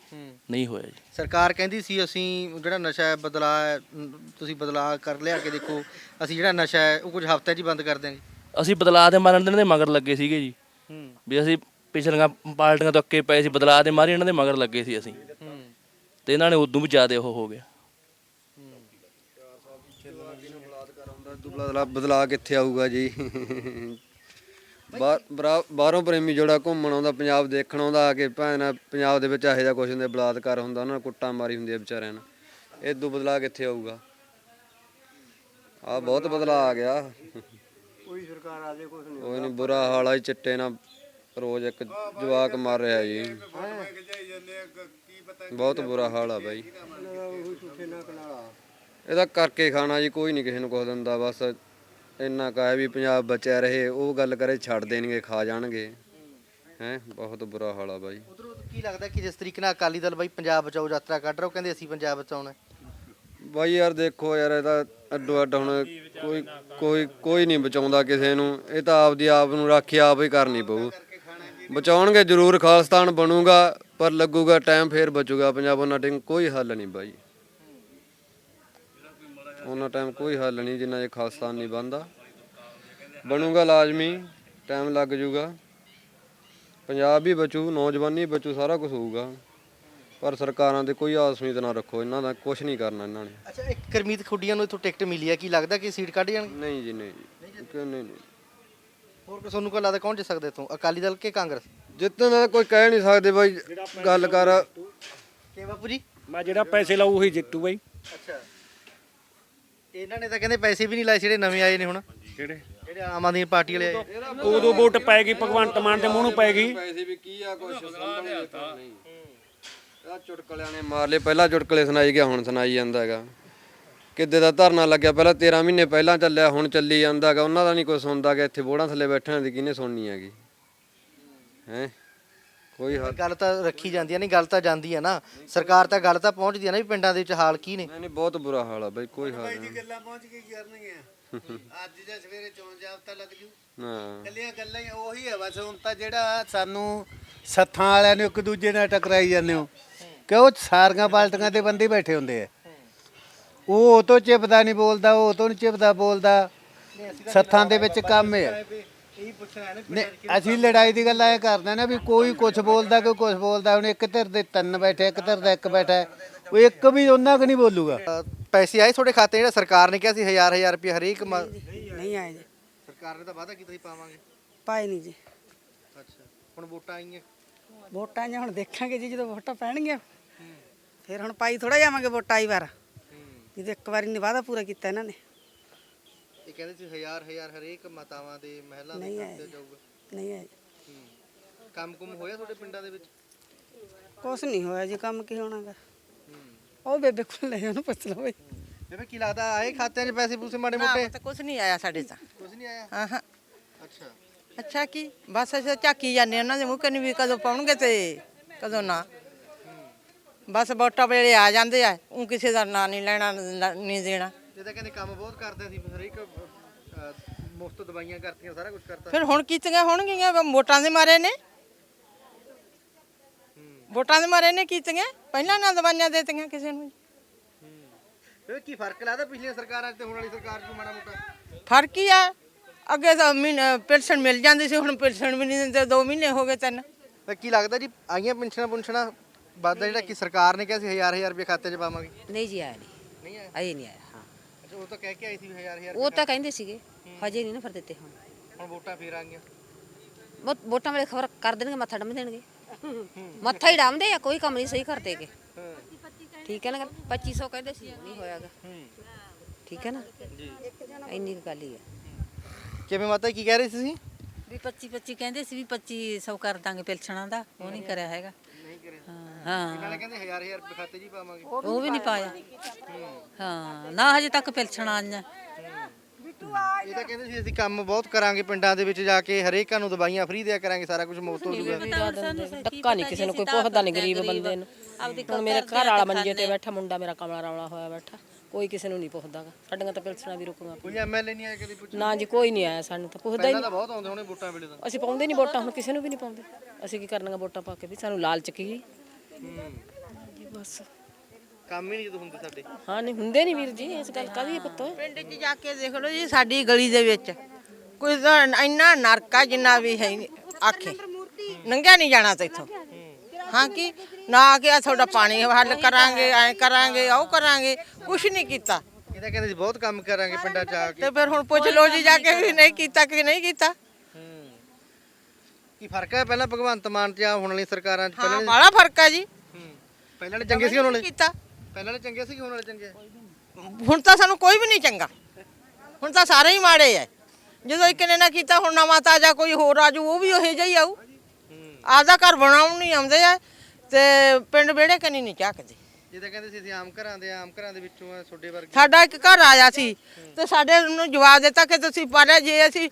ਨਹੀਂ ਹੋਇਆ ਜੀ। ਸਰਕਾਰ ਕਹਿੰਦੀ ਸੀ ਅਸੀਂ ਜਿਹੜਾ ਨਸ਼ਾ ਹੈ ਬਦਲਾ ਤੁਸੀਂ ਬਦਲਾ ਕਰ ਲਿਆ ਕੇ ਦੇਖੋ। ਅਸੀਂ ਜਿਹੜਾ ਨਸ਼ਾ ਹੈ ਉਹ ਕੁਝ ਹਫ਼ਤਿਆਂ 'ਚ ਹੀ ਬੰਦ ਕਰ ਦਿਆਂਗੇ। ਅਸੀਂ ਬਦਲਾਅ ਦੇ ਮਾਰਨ ਦੇ ਮਗਰ ਲੱਗੇ ਸੀਗੇ ਜੀ। ਵੀ ਅਸੀਂ ਪਿਛਲੀਆਂ ਪਾਰਟੀਆਂ ਤੋਂ ਅੱਕੇ ਪਏ ਸੀ ਬਦਲਾਅ ਦੇ ਮਾਰੇ ਇਹਨਾਂ ਦੇ ਮਗਰ ਲੱਗੇ ਸੀ ਅਸੀਂ। ਤੇ ਇਹਨਾਂ ਨੇ ਉਦੋਂ ਵੀ ਜ਼ਿਆਦਾ ਉਹ ਹੋ ਗਿਆ। ਬਦਲਾ ਬਦਲਾ ਕਿੱਥੇ ਆਊਗਾ ਜੀ? ਬਾਹਰ ਬਰਾ- ਬਾਹਰੋਂ ਪ੍ਰੇਮੀ ਜੋੜਾ ਘੁੰਮਣ ਆਉਂਦਾ ਪੰਜਾਬ ਦੇਖਣ ਆਉਂਦਾ ਆ ਕੇ ਭੈਣ ਪੰਜਾਬ ਦੇ ਵਿੱਚ ਇਹੋ ਜਿਹਾ ਕੁਝ ਹੁੰਦਾ ਬਲਾਤਕਾਰ ਹੁੰਦਾ ਉਹਨਾਂ ਨੂੰ ਕੁੱਟਾਂ ਮਾਰੀ ਹੁੰਦੀ ਹੈ ਵਿਚਾਰਿਆਂ ਨੂੰ ਇਦੋਂ ਬਦਲਾ ਕਿੱਥੇ ਆਊਗਾ? ਆ ਬਹੁਤ ਬਦਲਾ ਆ ਗਿਆ। ਕੋਈ ਸਰਕਾਰ ਆ ਜੇ ਕੁਝ ਨਹੀਂ ਕੋਈ ਨਹੀਂ ਬੁਰਾ ਹਾਲ ਆ ਜੀ, ਚਿੱਟੇ ਨਾਲ ਰੋਜ਼ ਇੱਕ ਜਵਾਕ ਮਾਰ ਰਿਹਾ ਜੀ। ਬਹੁਤ ਬੁਰਾ ਹਾਲ ਆ ਬਾਈ। ਇਹਦਾ ਕਰਕੇ ਖਾਣਾ ਜੀ ਕੋਈ ਨਹੀਂ ਕਿਸੇ ਨੂੰ ਕੁਛ ਦਿੰਦਾ ਬਸ ਇੰਨਾ ਕਾਇ ਵੀ ਪੰਜਾਬ ਬਚਿਆ ਰਹੇ ਉਹ ਗੱਲ ਕਰੇ ਛੱਡ ਦੇਣਗੇ ਖਾ ਜਾਣਗੇ। ਹੈ ਬਹੁਤ ਬੁਰਾ ਹਾਲ ਆ ਬਾਈ। ਉਧਰੋਂ ਕੀ ਲੱਗਦਾ ਕਿ ਜਿਸ ਤਰੀਕੇ ਨਾਲ ਅਕਾਲੀ ਦਲ ਬਾਈ ਪੰਜਾਬ ਬਚਾਓ ਯਾਤਰਾ ਕੱਢ ਰਿਹਾ ਉਹ ਕਹਿੰਦੇ ਅਸੀਂ ਪੰਜਾਬ ਬਚਾਉਣਾ। ਬਾਈ ਯਾਰ ਦੇਖੋ ਯਾਰ ਇਹਦਾ ਅੱਡੋ ਅੱਡ ਹੁਣ ਕੋਈ ਕੋਈ ਕੋਈ ਨਹੀਂ ਬਚਾਉਂਦਾ ਕਿਸੇ ਨੂੰ। ਇਹ ਤਾਂ ਆਪਦੀ ਆਪ ਨੂੰ ਰਾਖੀ ਆਪ ਹੀ ਕਰਨੀ ਪਊ। ਬਚਾਉਣਗੇ ਜ਼ਰੂਰ ਖਾਲਸਤਾਨ ਬਣੂਗਾ ਪਰ ਲੱਗੂਗਾ ਟਾਈਮ ਫੇਰ ਬਚੂਗਾ। ਪੰਜਾਬ ਉਹਨਾਂ ਕੋਈ ਹੱਲ ਨਹੀਂ ਬਾਈ। ਉਹਨਾਂ ਟਾਈਮ ਕੋਈ ਹੱਲ ਨਹੀਂ ਜਿੰਨਾ ਇਹ ਖਾਲਸਤਾਨ ਨਹੀਂ ਬਣਦਾ। ਬਣੂਗਾ ਲਾਜ਼ਮੀ ਟਾਈਮ ਲੱਗ ਜਾਊਗਾ ਪੰਜਾਬ ਵੀ ਬਚੂ ਨੌਜਵਾਨੀ ਬਚੂ ਸਾਰਾ ਕੁਝ ਹੋਊਗਾ। ਪਰ ਸਰਕਾਰਾਂ ਤੇ ਕੋਈ ਆਸ ਉਮੀਦ ਨਾ ਰੱਖੋ ਇਹਨਾਂ ਦਾ ਕੁਝ ਨਹੀਂ ਕਰਨਾ ਇਹਨਾਂ ਨੇ। ਅੱਛਾ ਇੱਕ ਕਰਮੀਤ ਖੁੱਡੀਆਂ ਨੂੰ ਇੱਥੋਂ ਟਿਕਟ ਮਿਲੀ ਹੈ ਕੀ ਲੱਗਦਾ ਕਿ ਸੀਟ ਕੱਢ ਜਾਣਗੇ? ਨਹੀਂ ਜੀ ਨਹੀਂ ਜੀ। ਕਿਉਂ ਨਹੀਂ ਨਹੀਂ। ਹੋਰ ਕੋਈ ਤੁਹਾਨੂੰ ਕੋਈ ਲੱਗਦਾ ਕੌਣ ਜਿੱਤ ਸਕਦਾ ਇੱਥੋਂ? ਅਕਾਲੀ ਦਲ ਕਿ ਕਾਂਗਰਸ? ਜਿੱਤਣ ਦਾ ਕੋਈ ਕਹਿ ਨਹੀਂ ਸਕਦੇ ਬਾਈ ਗੱਲ ਕਰ। ਕੇ ਬਾਪੂ ਜੀ? ਮੈਂ ਜਿਹੜਾ ਪੈਸੇ ਲਾਊ ਉਹੀ ਜਿੱਤੂ ਬਾਈ। ਅੱਛਾ। ਇਹਨਾਂ ਨੇ ਤਾਂ ਕਹਿੰਦੇ ਪੈਸੇ ਵੀ ਨਹੀਂ ਲਾਏ ਜਿਹੜੇ ਨਵੇਂ ਆਏ ਨੇ ਹੁਣ। ਕਿਹੜੇ? ਜਿਹੜੇ ਆਮ ਆਦਮੀ ਪਾਰਟੀ ਵਾਲੇ ਆਏ। ਉਦੋਂ ਵੋਟ ਪੈ ਗਈ ਭਗਵੰਤ ਮਾਨ ਦੇ ਮੂੰਹ ਨੂੰ ਪੈ ਗਈ। ਪੈਸੇ ਵੀ ਕੀ ਆ ਕੁਛ ਨਹੀਂ ਆ ਚੁਟਕਲਿਆਂ ਨੇ ਮਾਰ ਲਏ। ਪਹਿਲਾਂ ਚੁਟਕਲੇ ਸੁਣਾਈ ਗਿਆ ਹੁਣ ਸੁਣਾਈ ਜਾਂਦਾ ਹੈਗਾ। ਕਿੱਦੇ ਦਾ ਧਰਨਾ ਲੱਗਿਆ? ਪਹਿਲਾਂ 13 ਮਹੀਨੇ ਪਹਿਲਾਂ ਚੱਲਿਆ ਹੁਣ ਚੱਲੀ ਜਾਂਦਾ ਹੈਗਾ। ਉਹਨਾਂ ਦਾ ਨਹੀਂ ਕੋਈ ਸੁਣਦਾ ਕਿ ਇੱਥੇ ਬੋੜਾਂ ਥੱਲੇ ਬੈਠਣ ਦੀ ਕਿਹਨੇ ਸੁਣਨੀ ਹੈਗੀ? ਹੈ? ਕੋਈ ਹੱਲ ਗੱਲ ਤਾਂ ਰੱਖੀ ਜਾਂਦੀ ਹੈ ਨਹੀਂ ਗੱਲ ਤਾਂ ਜਾਂਦੀ ਹੈ ਨਾ। ਸਰਕਾਰ ਤਾਂ ਗੱਲ ਤਾਂ ਪਹੁੰਚਦੀ ਹੈ ਨਾ ਵੀ ਪਿੰਡਾਂ ਦੇ ਵਿੱਚ ਹਾਲ ਕੀ ਨੇ। ਨਹੀਂ ਨਹੀਂ ਬਹੁਤ ਬੁਰਾ ਹਾਲ ਆ ਬਈ ਕੋਈ ਹਾਲ ਨਹੀਂ। ਗੱਲਾਂ ਪਹੁੰਚ ਕੇ ਕਰਨਗੀਆਂ ਅੱਜ ਜਾਂ ਸਵੇਰੇ ਚੋਣ ਜਾਬਤਾ ਲੱਗ ਜੂ। ਹਾਂ। ਕੱਲੀਆਂ ਗੱਲਾਂ ਹੀ ਉਹੀ ਹੈ ਬਸ ਹੁਣ ਤਾਂ ਜਿਹੜਾ ਸਾਨੂੰ ਸੱਥਾਂ ਵਾਲਿਆਂ ਨੂੰ ਇੱਕ ਦੂਜੇ ਨਾਲ ਟਕਰਾਈ ਜਾਂਦੇ ਹੋ। ਕਿ ਉਹ ਸਾਰੀਆਂ ਪਾਰਟੀਆਂ ਦੇ ਬੰਦੇ ਬੈਠੇ ਹੁੰਦੇ ਆ। ਉਹ ਉਹ ਤੋਂ ਚਿਪਦਾ ਨਹੀਂ ਬੋਲਦਾ ਉਹ ਉਹ ਤੋਂ ਨਹੀਂ ਚਿਪਦਾ ਬੋਲਦਾ। ਸੱਥਾਂ ਦੇ ਵਿੱਚ ਕੰਮ ਹੈ ਨਹੀਂ ਅਸੀਂ ਲੜਾਈ ਦੀ ਗੱਲ ਐ ਕਰਦੇ ਨਾ ਵੀ ਕੋਈ ਕੁਝ ਬੋਲਦਾ ਕੋਈ ਕੁਝ ਬੋਲਦਾ ਹੁਣ ਇੱਕ ਧਿਰ ਦੇ ਤਿੰਨ ਬੈਠੇ ਇੱਕ ਧਿਰ ਦਾ ਇੱਕ ਬੈਠਾ। ਉਹ ਇੱਕ ਵੀ ਉਹਨਾਂ ਕਿ ਨਹੀਂ ਬੋਲੂਗਾ। ਪੈਸੇ ਆਏ ਤੁਹਾਡੇ ਖਾਤੇ ਜਿਹੜਾ ਸਰਕਾਰ ਨੇ ਕਿਹਾ ਸੀ ਹਜ਼ਾਰ ਹਜ਼ਾਰ ਰੁਪਏ ਹਰੇਕ ਮ- ਨਹੀਂ ਆਏ। ਜੀ। ਸਰਕਾਰ ਨੇ ਤਾਂ ਵਾਅਦਾ ਕੀਤਾ ਸੀ ਪਾਵਾਂਗੇ। ਪਾਏ ਨਹੀਂ ਜੀ। ਅੱਛਾ ਹੁਣ ਵੋਟਾਂ ਆਈਆਂ। ਵੋਟਾਂ ਜਾਂ ਹੁਣ ਦੇਖਾਂਗੇ ਜੀ ਜਦੋਂ ਵੋਟਾਂ ਪੈਣਗੀਆਂ। ਫਿਰ ਹੁਣ ਪਾਈ ਥੋੜਾ ਜਾਵਾਂਗੇ ਵੋਟਾਂ ਆਈ ਵਾਰ। ਜਦੋਂ ਇੱਕ ਵਾਰੀ ਨੇ ਵਾਅਦਾ ਪੂਰਾ ਕੀਤਾ ਇਹਨਾਂ ਨੇ। ਇਹ ਕਹਿੰਦੇ ਸੀ ਹਜ਼ਾਰ ਹਜ਼ਾਰ ਹਰੇਕ ਮਾਤਾਵਾਂ ਦੇ ਮਹਿਲਾ ਦੇ ਨਹੀਂ ਆਏ। ਜਾਊਗਾ। ਨਹੀਂ ਆਏ ਕੰਮ ਕੁਮ ਹੋਇਆ ਤੁਹਾਡੇ ਪਿੰਡਾਂ ਦੇ ਵਿੱਚ? ਕੁਛ ਨਹੀਂ ਹੋਇਆ ਜੀ ਕੰਮ ਕੀ ਹੋਣਾਗਾ ਉਹ ਬੇਬੇ ਕੋਲ ਲੈ ਉਹਨੂੰ ਪੁੱਛ ਲਓ ਬਈ। ਬੇਬੇ ਕੀ ਲੱਗਦਾ ਆਏ ਖਾਤਿਆਂ 'ਚ ਪੈਸੇ ਪੂਸੇ ਮਾੜੇ ਮੋਟੇ? ਤਾਂ ਕੁਝ ਨਹੀਂ ਆਇਆ ਸਾਡੇ ਤਾਂ। ਕੁਝ ਨਹੀਂ ਆਇਆ? ਹਾਂ ਹਾਂ। ਅੱਛਾ। ਅੱਛਾ ਕੀ? ਬਸ ਅਸੀਂ ਝਾਕੀ ਜਾਂਦੇ ਉਹਨਾਂ ਦੇ ਮੂੰਹ ਕੰਨੀ ਵੀ ਕਦੋਂ ਪਾਉਣਗੇ ਤੇ ਕਦੋਂ ਨਾ। ਬਸ ਵੋਟਾਂ ਵੇਲੇ ਆ ਜਾਂਦੇ ਆ ਉਹ ਕਿਸੇ ਦਾ ਨਾਂ ਨਹੀਂ ਲੈਣਾ ਲ- ਨਹੀਂ ਦੇਣਾ। ਤਾਂ ਕਹਿੰਦੇ ਕੰਮ ਬਹੁਤ ਕਰਦੇ ਸੀ ਹਰੇਕ ਮੁਫਤ ਦਵਾਈਆਂ ਕਰਤੀਆਂ ਸਾਰਾ ਕੁਝ ਕਰਤਾ। ਫਿਰ ਹੁਣ ਕੀਤੀਆਂ ਹੋਣਗੀਆਂ ਵੋਟਾਂ ਦੇ ਮਾਰੇ ਨੇ? ਵੋਟਾਂ ਦੇ ਮਾਰੇ ਨੇ ਕੀਤੀਆਂ? ਪਹਿਲਾਂ ਨਾ ਦਵਾਈਆਂ ਦੇਤੀਆਂ ਕਿਸੇ ਨੂੰ? ਬੇਬੇ ਕੀ ਫ਼ਰਕ ਲੱਗਦਾ ਪਿਛਲੀਆਂ ਸਰਕਾਰਾਂ ਤੇ ਹੁਣ ਵਾਲੀ ਸਰਕਾਰ 'ਚ ਮਾੜਾ ਮੋਟਾ? ਫ਼ਰਕ ਹੀ ਆ। ਅੱਗੇ ਤਾਂ ਪੈਨਸ਼ਨ ਮਿਲ ਜਾਂਦੀ ਸੀ ਹੁਣ ਪੈਨਸ਼ਨ ਵੀ ਨਹੀਂ ਦਿੰਦੇ 2 ਮਹੀਨੇ ਹੋ ਗਏ ਤਿੰਨ। ਤੇ ਕੀ ਲੱਗਦਾ ਜੀ ਆਈਆਂ ਪੈਨਸ਼ਨਾਂ ਪੁੰਛਣਾ ਵਾਦਾ ਜਿਹੜਾ ਕਿ ਸਰਕਾਰ ਨੇ ਕਿਹਾ ਸੀ ਹਜ਼ਾਰ ਹਜ਼ਾਰ ਰੁਪਏ ਖਾਤੇ 'ਚ ਪਾਵਾਂਗੇ? ਨਹੀਂ ਜੀ ਆਇਆ ਨਹੀਂ। ਨਹੀਂ ਆਇਆ? ਆਏ ਨਹੀਂ ਆਇਆ। ਉਹ ਤਾਂ ਕਹਿ ਕੇ ਆਈ ਸੀ ਵੀ ਹਜ਼ਾਰ ਹਜ਼ਾਰ ਉਹ ਤਾਂ ਕਹਿੰਦੇ ਸੀਗੇ ਹਜੇ ਨਹੀਂ ਨਾ ਫਿਰ ਦਿੱਤੇ ਹੁਣ। ਹੁਣ ਵੋਟਾਂ ਫੇਰ ਆ ਗਈਆਂ। ਵੋਟਾਂ ਵੇਲੇ ਖਬਰ ਕਰ ਦੇਣਗੇ ਮੱਥਾ ਡੰਮ ਦੇਣਗੇ। ਮੱਥਾ ਹੀ ਡੰਮਦੇ ਆ ਕੋਈ ਕੰਮ ਨਹੀਂ ਸਹੀ ਕਰਦੇਗੇ ਠੀਕ ਹੈ ਨਾ 2500 ਕਹਿੰਦੇ ਸੀ ਨਹੀਂ ਹੋਇਆਗਾ ਠੀਕ ਹੈ ਨਾ? ਜੀ। ਇੰਨੀ ਗੱਲ ਹੀ ਆ ਕਿਵੇਂ ਮਾਤਾ ਕੀ ਕਹਿ ਰਹੇ ਸੀ ਤੁਸੀਂ? ਵੀ 25 25 ਕਹਿੰਦੇ ਸੀ ਵੀ 2500 ਕਰ ਦਾਂਗੇ ਪਿਲਛਣਾਂ ਦਾ ਉਹ ਨਹੀਂ। ਕਰਿਆ ਹੈਗਾ। ਨਹੀਂ ਕਰਿਆ। ਹਾਂ। ਨਾਲੇ ਕਹਿੰਦੇ ਹਜ਼ਾਰ ਹਜ਼ਾਰ ਰੁਪਏ ਖਾਤੇ 'ਚ ਹੀ ਪਾਵਾਂਗੇ। ਉਹ ਵੀ ਨਹੀਂ ਪਾਇਆ। ਹਾਂ ਨਾ ਹਜੇ ਤੱਕ ਪਿਲਛਣਾਂ ਆਈਆਂ। ਇਹ ਤਾਂ ਕਹਿੰਦੇ ਸੀ ਅਸੀਂ ਕੰਮ ਬਹੁਤ ਕਰਾਂਗੇ ਪਿੰਡਾਂ ਦੇ ਵਿੱਚ ਜਾ ਕੇ ਹਰੇਕਾਂ ਨੂੰ ਦਵਾਈਆਂ ਫ੍ਰੀ ਦਿਆ ਕਰਾਂਗੇ ਸਾਰਾ ਕੁਝ ਮੁਫਤ ਹੋ ਜਾਊਗਾ। ਧੱਕਾ ਨਹੀਂ ਕਿਸੇ ਨੂੰ ਕੋਈ ਪੁੱਛਦਾ ਨਹੀਂ ਗਰੀਬ ਬੰਦੇ ਨੂੰ। ਹੁਣ ਮੇਰੇ ਘਰ ਵਾਲਾ ਮੰਜੇ ਤੇ ਬੈਠਾ ਮੁੰਡਾ ਮੇਰਾ ਕਮਲਾ ਰੌਲਾ ਹੋਇਆ ਬੈਠਾ। ਕੋਈ ਕਿਸੇ ਨੂੰ ਨਹੀਂ ਪੁੱਛਦਾਗਾ। ਸਾਡੀਆਂ ਤਾਂ ਪਿਲਸਣਾ ਵੀ ਰੁਕੀਆਂ ਕੋਈ ਐਮਐਲਏ ਨਹੀਂ ਆਇਆ ਕਦੇ ਪੁੱਛ ਨਾ ਜੀ ਕੋਈ ਨਹੀਂ ਆਇਆ ਸਾਨੂੰ ਤਾਂ। ਪੁੱਛਦਾ ਹੀ ਪਹਿਲਾਂ ਤਾਂ ਬਹੁਤ ਆਉਂਦੇ ਹੋਣੇ ਵੋਟਾਂ ਵੇਲੇ ਤਾਂ। ਅਸੀਂ ਪਾਉਂਦੇ ਨਹੀਂ ਵੋਟਾਂ ਹੁਣ ਕਿਸੇ ਨੂੰ ਵੀ ਨਹੀਂ ਪਾਉਂਦੇ। ਅਸੀਂ ਕੀ ਕਰਨਾਂਗਾ ਵੋਟਾਂ ਪਾ ਕੇ ਵੀ ਸਾਨੂੰ ਲਾਲਚ ਕੀ? ਬਸ ਕੰਮ ਹੀ ਨਹੀਂ ਜਦੋਂ ਹੁੰਦੇ ਸਾਡੇ। ਹਾਂ ਨਹੀਂ ਹੁੰਦੇ ਨਹੀਂ ਵੀਰ ਜੀ ਇਸ ਗੱਲ ਕਾਦੀ ਪੁੱਤ? ਪਿੰਡ 'ਚ ਜਾ ਕੇ ਦੇਖ ਲਓ ਜੀ ਸਾਡੀ ਗਲੀ ਦੇ ਵਿੱਚ। ਕੋਈ ਤਾਂ ਇੰਨਾ ਨਰਕਾ ਜਿੰਨਾ ਵੀ ਹੈ ਨੀ, ਆਖੇ। ਨੰਗਿਆ ਨਹੀਂ ਜਾਣਾ ਤੇ ਇੱਥੋਂ। ਹਾਂ ਕੀ? ਨਾ ਕਿ ਆ ਤੁਹਾਡਾ ਪਾਣੀ ਹੱਲ ਕਰਾਂਗੇ ਐ ਕਰਾਂਗੇ ਉਹ ਕਰਾਂਗੇ ਕੁਛ ਨਹੀਂ ਕੀਤਾ। ਇਹ ਤਾਂ ਕਹਿੰਦੇ ਸੀ ਬਹੁਤ ਕੰਮ ਕਰਾਂਗੇ ਪਿੰਡਾਂ 'ਚ ਆ ਕੇ। ਤੇ ਫਿਰ ਹੁਣ ਪੁੱਛ ਲਓ ਜੀ ਜਾ ਕੇ ਵੀ ਨਹੀਂ ਕੀਤਾ ਕਿ ਨਹੀਂ ਕੀਤਾ? ਕੀ ਫ਼ਰਕ ਹੈ ਪਹਿਲਾਂ ਭਗਵੰਤ ਮਾਨ ਤੇ ਆ ਹੁਣ ਵਾਲੀ ਸਰਕਾਰਾਂ 'ਚ ਹਾਂ ਪਹਿਲਾਂ ਬੜਾ ਫ਼ਰਕ ਹੈ ਜੀ। ਪਹਿਲਾਂ ਨੇ ਚੰਗੇ ਸੀ ਹੁਣ ਵਾਲੇ? ਕੀਤਾ। ਪਹਿਲਾਂ ਨੇ ਚੰਗੇ ਸੀ ਕਿ ਹੁਣ ਵਾਲੇ ਚੰਗੇ? ਆ? ਹੁਣ ਤਾਂ ਸਾਨੂੰ ਕੋਈ ਵੀ ਨਹੀਂ ਚੰਗਾ। ਹੁਣ ਤਾਂ ਸਾਰੇ ਹੀ ਮਾੜੇ ਐ। ਜਦੋਂ ਇੱਕ ਨੇ ਨਾ ਕੀਤਾ ਹੁਣ ਨਵਾਂ ਤਾਜਾ ਕੋਈ ਹੋਰ ਆਜੂ ਉਹ ਵੀ ਉਹੇ ਜਿਹਾ ਹੀ ਆਊ। ਆਪਦਾ ਘਰ ਬਣਾਉਣ ਨਹੀਂ ਆਉਂਦੇ ਆ ਤੇ ਪਿੰਡ ਵਿਹੜੇ ਕਨੀ ਨਹੀਂ ਝਾਕਦੇ। ਇਹ ਤਾਂ ਕਹਿੰਦੇ ਸੀ ਅਸੀਂ ਆਮ ਘਰਾਂ ਦੇ ਆਮ ਘਰਾਂ ਦੇ ਵਿੱਚੋਂ ਆ ਤੁਹਾਡੇ ਵਰਗੇ। ਸਾਡਾ ਇੱਕ ਘਰ ਆਇਆ ਸੀ ਤੇ ਸਾਡੇ ਨੂੰ ਜਵਾਬ ਦਿੱਤਾ ਕਿ ਤੁਸੀਂ ਪਾ ਲਿਆ ਜੇ ਅਸੀਂ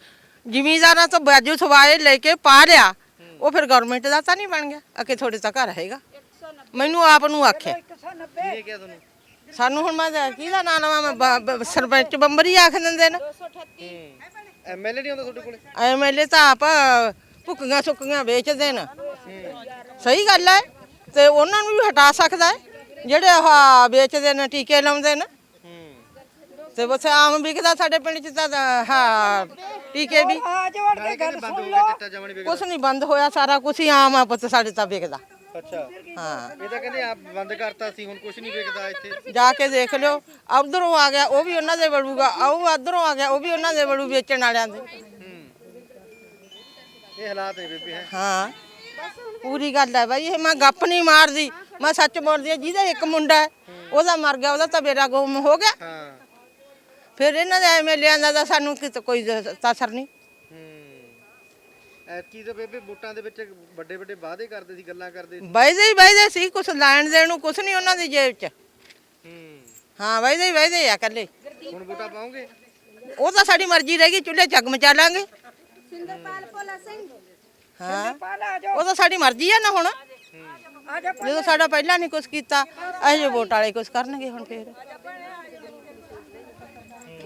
ਜ਼ਿਮੀਂਦਾਰਾਂ ਤੋਂ ਬਾਜੂ ਸਵਾਏ ਲੈ ਕੇ ਪਾ ਲਿਆ ਉਹ ਫਿਰ ਗਵਰਨਮੈਂਟ ਦਾ ਤਾਂ ਨਹੀਂ ਬਣ ਗਿਆ ਅਕੇ ਤੁਹਾਡੇ ਤਾਂ ਘਰ ਹੈਗਾ। ਮੈਨੂੰ ਆਪ ਨੂੰ ਆਖਿਆ ਕਿਹਨੇ ਕਿਹਾ ਤੁਹਾਨੂੰ ਸਾਨੂੰ ਹੁਣ ਮੈਂ ਕਿਹਦਾ ਨਾਂ ਲਵਾਂ ਮੈਂ ਬ- ਬ- ਸਰਪੰਚ ਬੰਬਰੀ ਆਖ ਦਿੰਦੇ ਨੇ। ਐਮਐਲਏ ਨਹੀਂ ਆਉਂਦਾ ਤੁਹਾਡੇ ਕੋਲੇ? ਐਮਐਲਏ ਤਾਂ ਆਪ ਭੁੱਕੀਆਂ ਸੁੱਕੀਆਂ ਵੇਚਦੇ ਨੇ। ਸਹੀ ਗੱਲ ਹੈ ਤੇ ਉਹਨਾਂ ਨੂੰ ਵੀ ਹਟਾ ਸਕਦਾ ਹੈ ਜਿਹੜੇ ਆਹ ਵੇਚਦੇ ਨੇ ਟੀਕੇ ਲਾਉਂਦੇ ਨੇ। ਤੇ ਬਸ ਆਮ ਵਿਕਦਾ ਸਾਡੇ ਪਿੰਡ ਚ ਤਾਂ ਹਾਂ ਟੀਕੇ ਵੀ। ਚਿੱਟਾ ਕੁਛ ਨਹੀਂ ਬੰਦ ਹੋਇਆ ਸਾਰਾ ਕੁਛ ਹੀ ਆਮ ਆ ਪੁੱਤ ਸਾਡੇ ਤਾਂ ਵਿਕਦਾ। ਅੱਛਾ। ਹਾਂ। ਇਹ ਤਾਂ ਕਹਿੰਦੇ ਆਪ ਬੰਦ ਕਰਤਾ ਸੀ ਹੁਣ ਕੁਝ ਨਹੀਂ ਵਿਕਦਾ ਇੱਥੇ। ਜਾ ਕੇ ਦੇਖ ਲਿਓ ਉਧਰੋਂ ਆ ਗਿਆ ਉਹ ਵੀ ਉਹਨਾਂ ਦੇ ਵੜੂਗਾ। ਉਹ ਉਧਰੋਂ ਆ ਗਿਆ ਉਹ ਵੀ ਉਹਨਾਂ ਦੇ ਵੜੂ ਵੇਚਣ ਵਾਲਿਆਂ ਦੇ। ਇਹ ਹਾਲਾਤ ਹੈ ਬੇਬੇ ਹੈ। ਹਾਂ। ਪੂਰੀ ਗੱਲ ਹੈ ਬਾਈ ਇਹ ਮੈਂ ਗੱਪ ਨਹੀਂ ਮਾਰਦੀ। ਮੈਂ ਸੱਚ ਬੋਲਦੀ ਹਾਂ ਜਿਹਦਾ ਇੱਕ ਮੁੰਡਾ ਹੈ, ਉਹਦਾ ਮਰ ਗਿਆ ਉਹਦਾ ਤਾਂ ਬੇੜਾ ਗੁੰਮ ਹੋ ਗਿਆ। ਹਾਂ। ਫਿਰ ਇਹਨਾਂ ਦੇ ਐਮਐਲਏ ਦਾ ਤਾਂ ਸਾਨੂੰ ਕਿਤੇ ਕੋਈ ਤਾਸਰ ਨਹੀਂ। ਐਤਕੀ ਤਾਂ ਬੇਬੇ ਵੋਟਾਂ ਦੇ ਵਿੱਚ ਵੱਡੇ ਵੱਡੇ ਵਾਅਦੇ ਕਰਦੇ ਸੀ ਗੱਲਾਂ ਕਰਦੇ ਸੀ। ਵੈਦੇ ਹੀ ਵੈਦੇ ਸੀ ਕੁਛ ਲੈਣ ਦੇਣ ਨੂੰ ਕੁਛ ਨਹੀਂ ਉਹਨਾਂ ਦੀ ਜੇਬ 'ਚ। ਹੂੰ। ਹਾਂ ਵੈਦੇ ਹੀ ਵੈਦੇ ਆ ਕੱਲੇ ਹੁਣ ਵੋਟਾਂ ਪਾਉਂਗੇ ਉਹ ਤਾਂ ਸਾਡੀ ਮਰਜ਼ੀ ਰਹੇਗੀ ਚੁੱਲ੍ਹੇ ਜਗ ਮਚਾ ਲਾਂਗੇ। ਹਾਂ। ਉਹ ਤਾਂ ਸਾਡੀ ਮਰਜ਼ੀ ਆ ਨਾ ਹੁਣ। ਜਦੋਂ ਸਾਡਾ ਪਹਿਲਾਂ ਨਹੀਂ ਕੁਛ ਕੀਤਾ ਇਹ ਜੇ ਵੋਟ ਵਾਲੇ ਕੁਛ ਕਰਨਗੇ ਹੁਣ ਫੇਰ।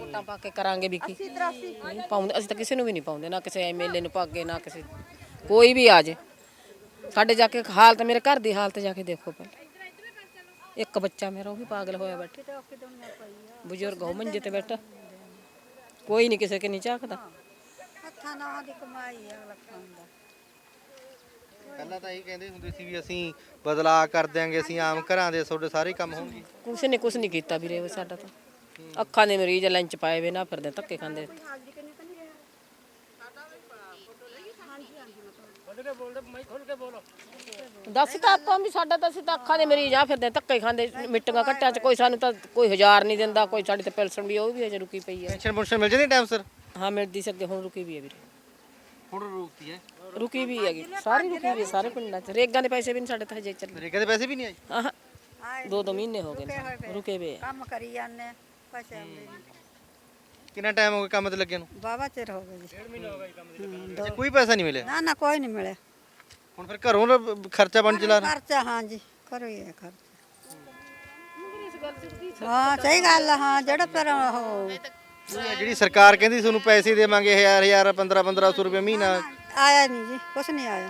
ਵੋਟਾਂ ਪਾ ਕੇ ਕਰਾਂਗੇ ਵੀ ਕੀ? ਨਹੀਂ ਪਾਉਂਦੇ ਅਸੀਂ ਤਾਂ ਕਿਸੇ ਨੂੰ ਵੀ ਨਹੀਂ ਪਾਉਂਦੇ ਨਾ ਕਿਸੇ ਐਮਐਲਏ ਨੂੰ ਪਾਗੇ ਨਾ ਕਿਸੇ ਕੋਈ ਵੀ ਆ ਜੇ। ਸਾਡੇ ਜਾ ਕੇ ਹਾਲਤ ਮੇਰੇ ਘਰ ਦੀ ਹਾਲਤ ਜਾ ਕੇ ਦੇਖੋ ਪਹਿਲਾਂ। ਇੱਕ ਬੱਚਾ ਮੇਰਾ ਉਹ ਵੀ ਪਾਗਲ ਹੋਇਆ ਬੈਠਾ। ਬਜ਼ੁਰਗ ਹੋ ਮੰਜੇ ਤੇ ਬੈਠਾ। ਕੋਈ ਨਹੀਂ ਕਿਸੇ ਕੇ ਨਹੀਂ ਝਾਕਦਾ। ਹੱਥਾਂ ਨਾਲ ਦੀ ਕਮਾਈ ਅਗਲਾ ਖਾਂਦਾ ਪਹਿਲਾਂ ਤਾਂ ਇਹ ਕਹਿੰਦੇ ਹੁੰਦੇ ਸੀ ਵੀ ਅਸੀਂ ਬਦਲਾਅ ਕਰ ਦਿਆਂਗੇ ਅਸੀਂ ਆਮ ਘਰਾਂ ਦੇ ਤੁਹਾਡੇ ਸਾਰੇ ਕੰਮ ਹੋਣਗੇ। ਕੁਛ ਨੇ ਕੁਛ ਨਹੀਂ ਕੀਤਾ ਵੀਰੇ ਸਾਡਾ ਤਾਂ। ਅੱਖਾਂ ਦੇ ਮਰੀਜ਼ ਲੰਚ ਪਾਏ ਵੇ ਨਾ ਫਿਰਦੇ ਧੱਕੇ ਖਾਂਦੇ। ਦੱਸ ਤਾਂ ਆਪਾਂ ਵੀ ਸਾਡਾ ਤਾਂ ਅਸੀਂ ਤਾਂ ਅੱਖਾਂ ਦੇ ਮਰੀਜ਼ ਆ ਫਿਰਦੇ ਧੱਕੇ ਖਾਂਦੇ। ਮਿੱਟੀਆਂ ਘੱਟਾਂ ਚ ਕੋਈ ਸਾਨੂੰ ਤਾਂ ਕੋਈ ਹਜ਼ਾਰ ਨਹੀਂ ਦਿੰਦਾ ਕੋਈ ਸਾਡੀ ਤੇ ਪੈਨਸ਼ਨ ਵੀ ਉਹ ਵੀ ਅਜੇ ਰੁਕੀ ਪਈ ਹੈ ਪੈਨਸ਼ਨ ਪੁਨਸ਼ਨ ਮਿਲ ਜਾਂਦੀ ਟਾਈਮ ਸਰ? ਹਾਂ ਮਿਲਦੀ ਸੀ ਅੱਗੇ ਹੁਣ ਰੁਕੀ ਵੀ ਹੈ ਵੀਰੇ। ਹੁਣ ਰੁਕਤੀ ਹੈ। ਰੁਕੀ ਵੀ ਹੈਗੀ। ਸਾਰੀ ਰੁਕੀ ਵੀ ਹੈ ਸਾਰੇ ਪਿੰਡਾਂ ਚ। ਰੇਗਾਂ ਦੇ ਪੈਸੇ ਵੀ ਨਹੀਂ ਸਾਡੇ ਤਾਂ ਹਜੇ ਚੱਲੇ। ਰੇਗਾ ਦੇ ਪੈਸੇ ਵੀ ਨਹੀਂ ਆਏ? ਆਹ ਦੋ ਦੋ ਮਹੀਨੇ ਹੋ ਗਏ ਰੁਕੇ ਵੇ ਕੰਮ ਕਰੀ ਜਾਂਦੇ ਕਿੰਨਾ ਟਾਈਮ ਹੋ ਗਿਆ ਕੰਮ ਤੇ ਲੱਗਿਆ ਨੂੰ? ਬਾਬਾ ਚਿਰ ਹੋ ਗਿਆ ਜੀ। ਅੱਛਾ, ਕੋਈ ਪੈਸਾ ਨਹੀਂ ਮਿਲਿਆ? ਨਾ ਨਾ ਕੋਈ ਨਹੀਂ ਮਿਲਿਆ। ਹੁਣ ਫਿਰ ਘਰੋਂ ਖਰਚਾ ਬਣ ਚਲਾ ਰਹੇ? ਖਰਚਾ ਹਾਂ ਜੀ ਕਰੋ ਹੀ ਹੈ ਖਰਚਾ। ਹਾਂ ਸਹੀ ਗੱਲ ਆ, ਹਾਂ ਜਿਹੜਾ ਫਿਰ ਉਹ ਜਿਹੜੀ ਸਰਕਾਰ ਕਹਿੰਦੀ ਤੁਹਾਨੂੰ ਪੈਸੇ ਦੇਵਾਂਗੇ ਹਜ਼ਾਰ ਹਜ਼ਾਰ 15 1500 ਰੁਪਏ ਮਹੀਨਾ। ਆਇਆ ਨਹੀਂ ਜੀ ਕੁਛ ਨਹੀਂ ਆਇਆ।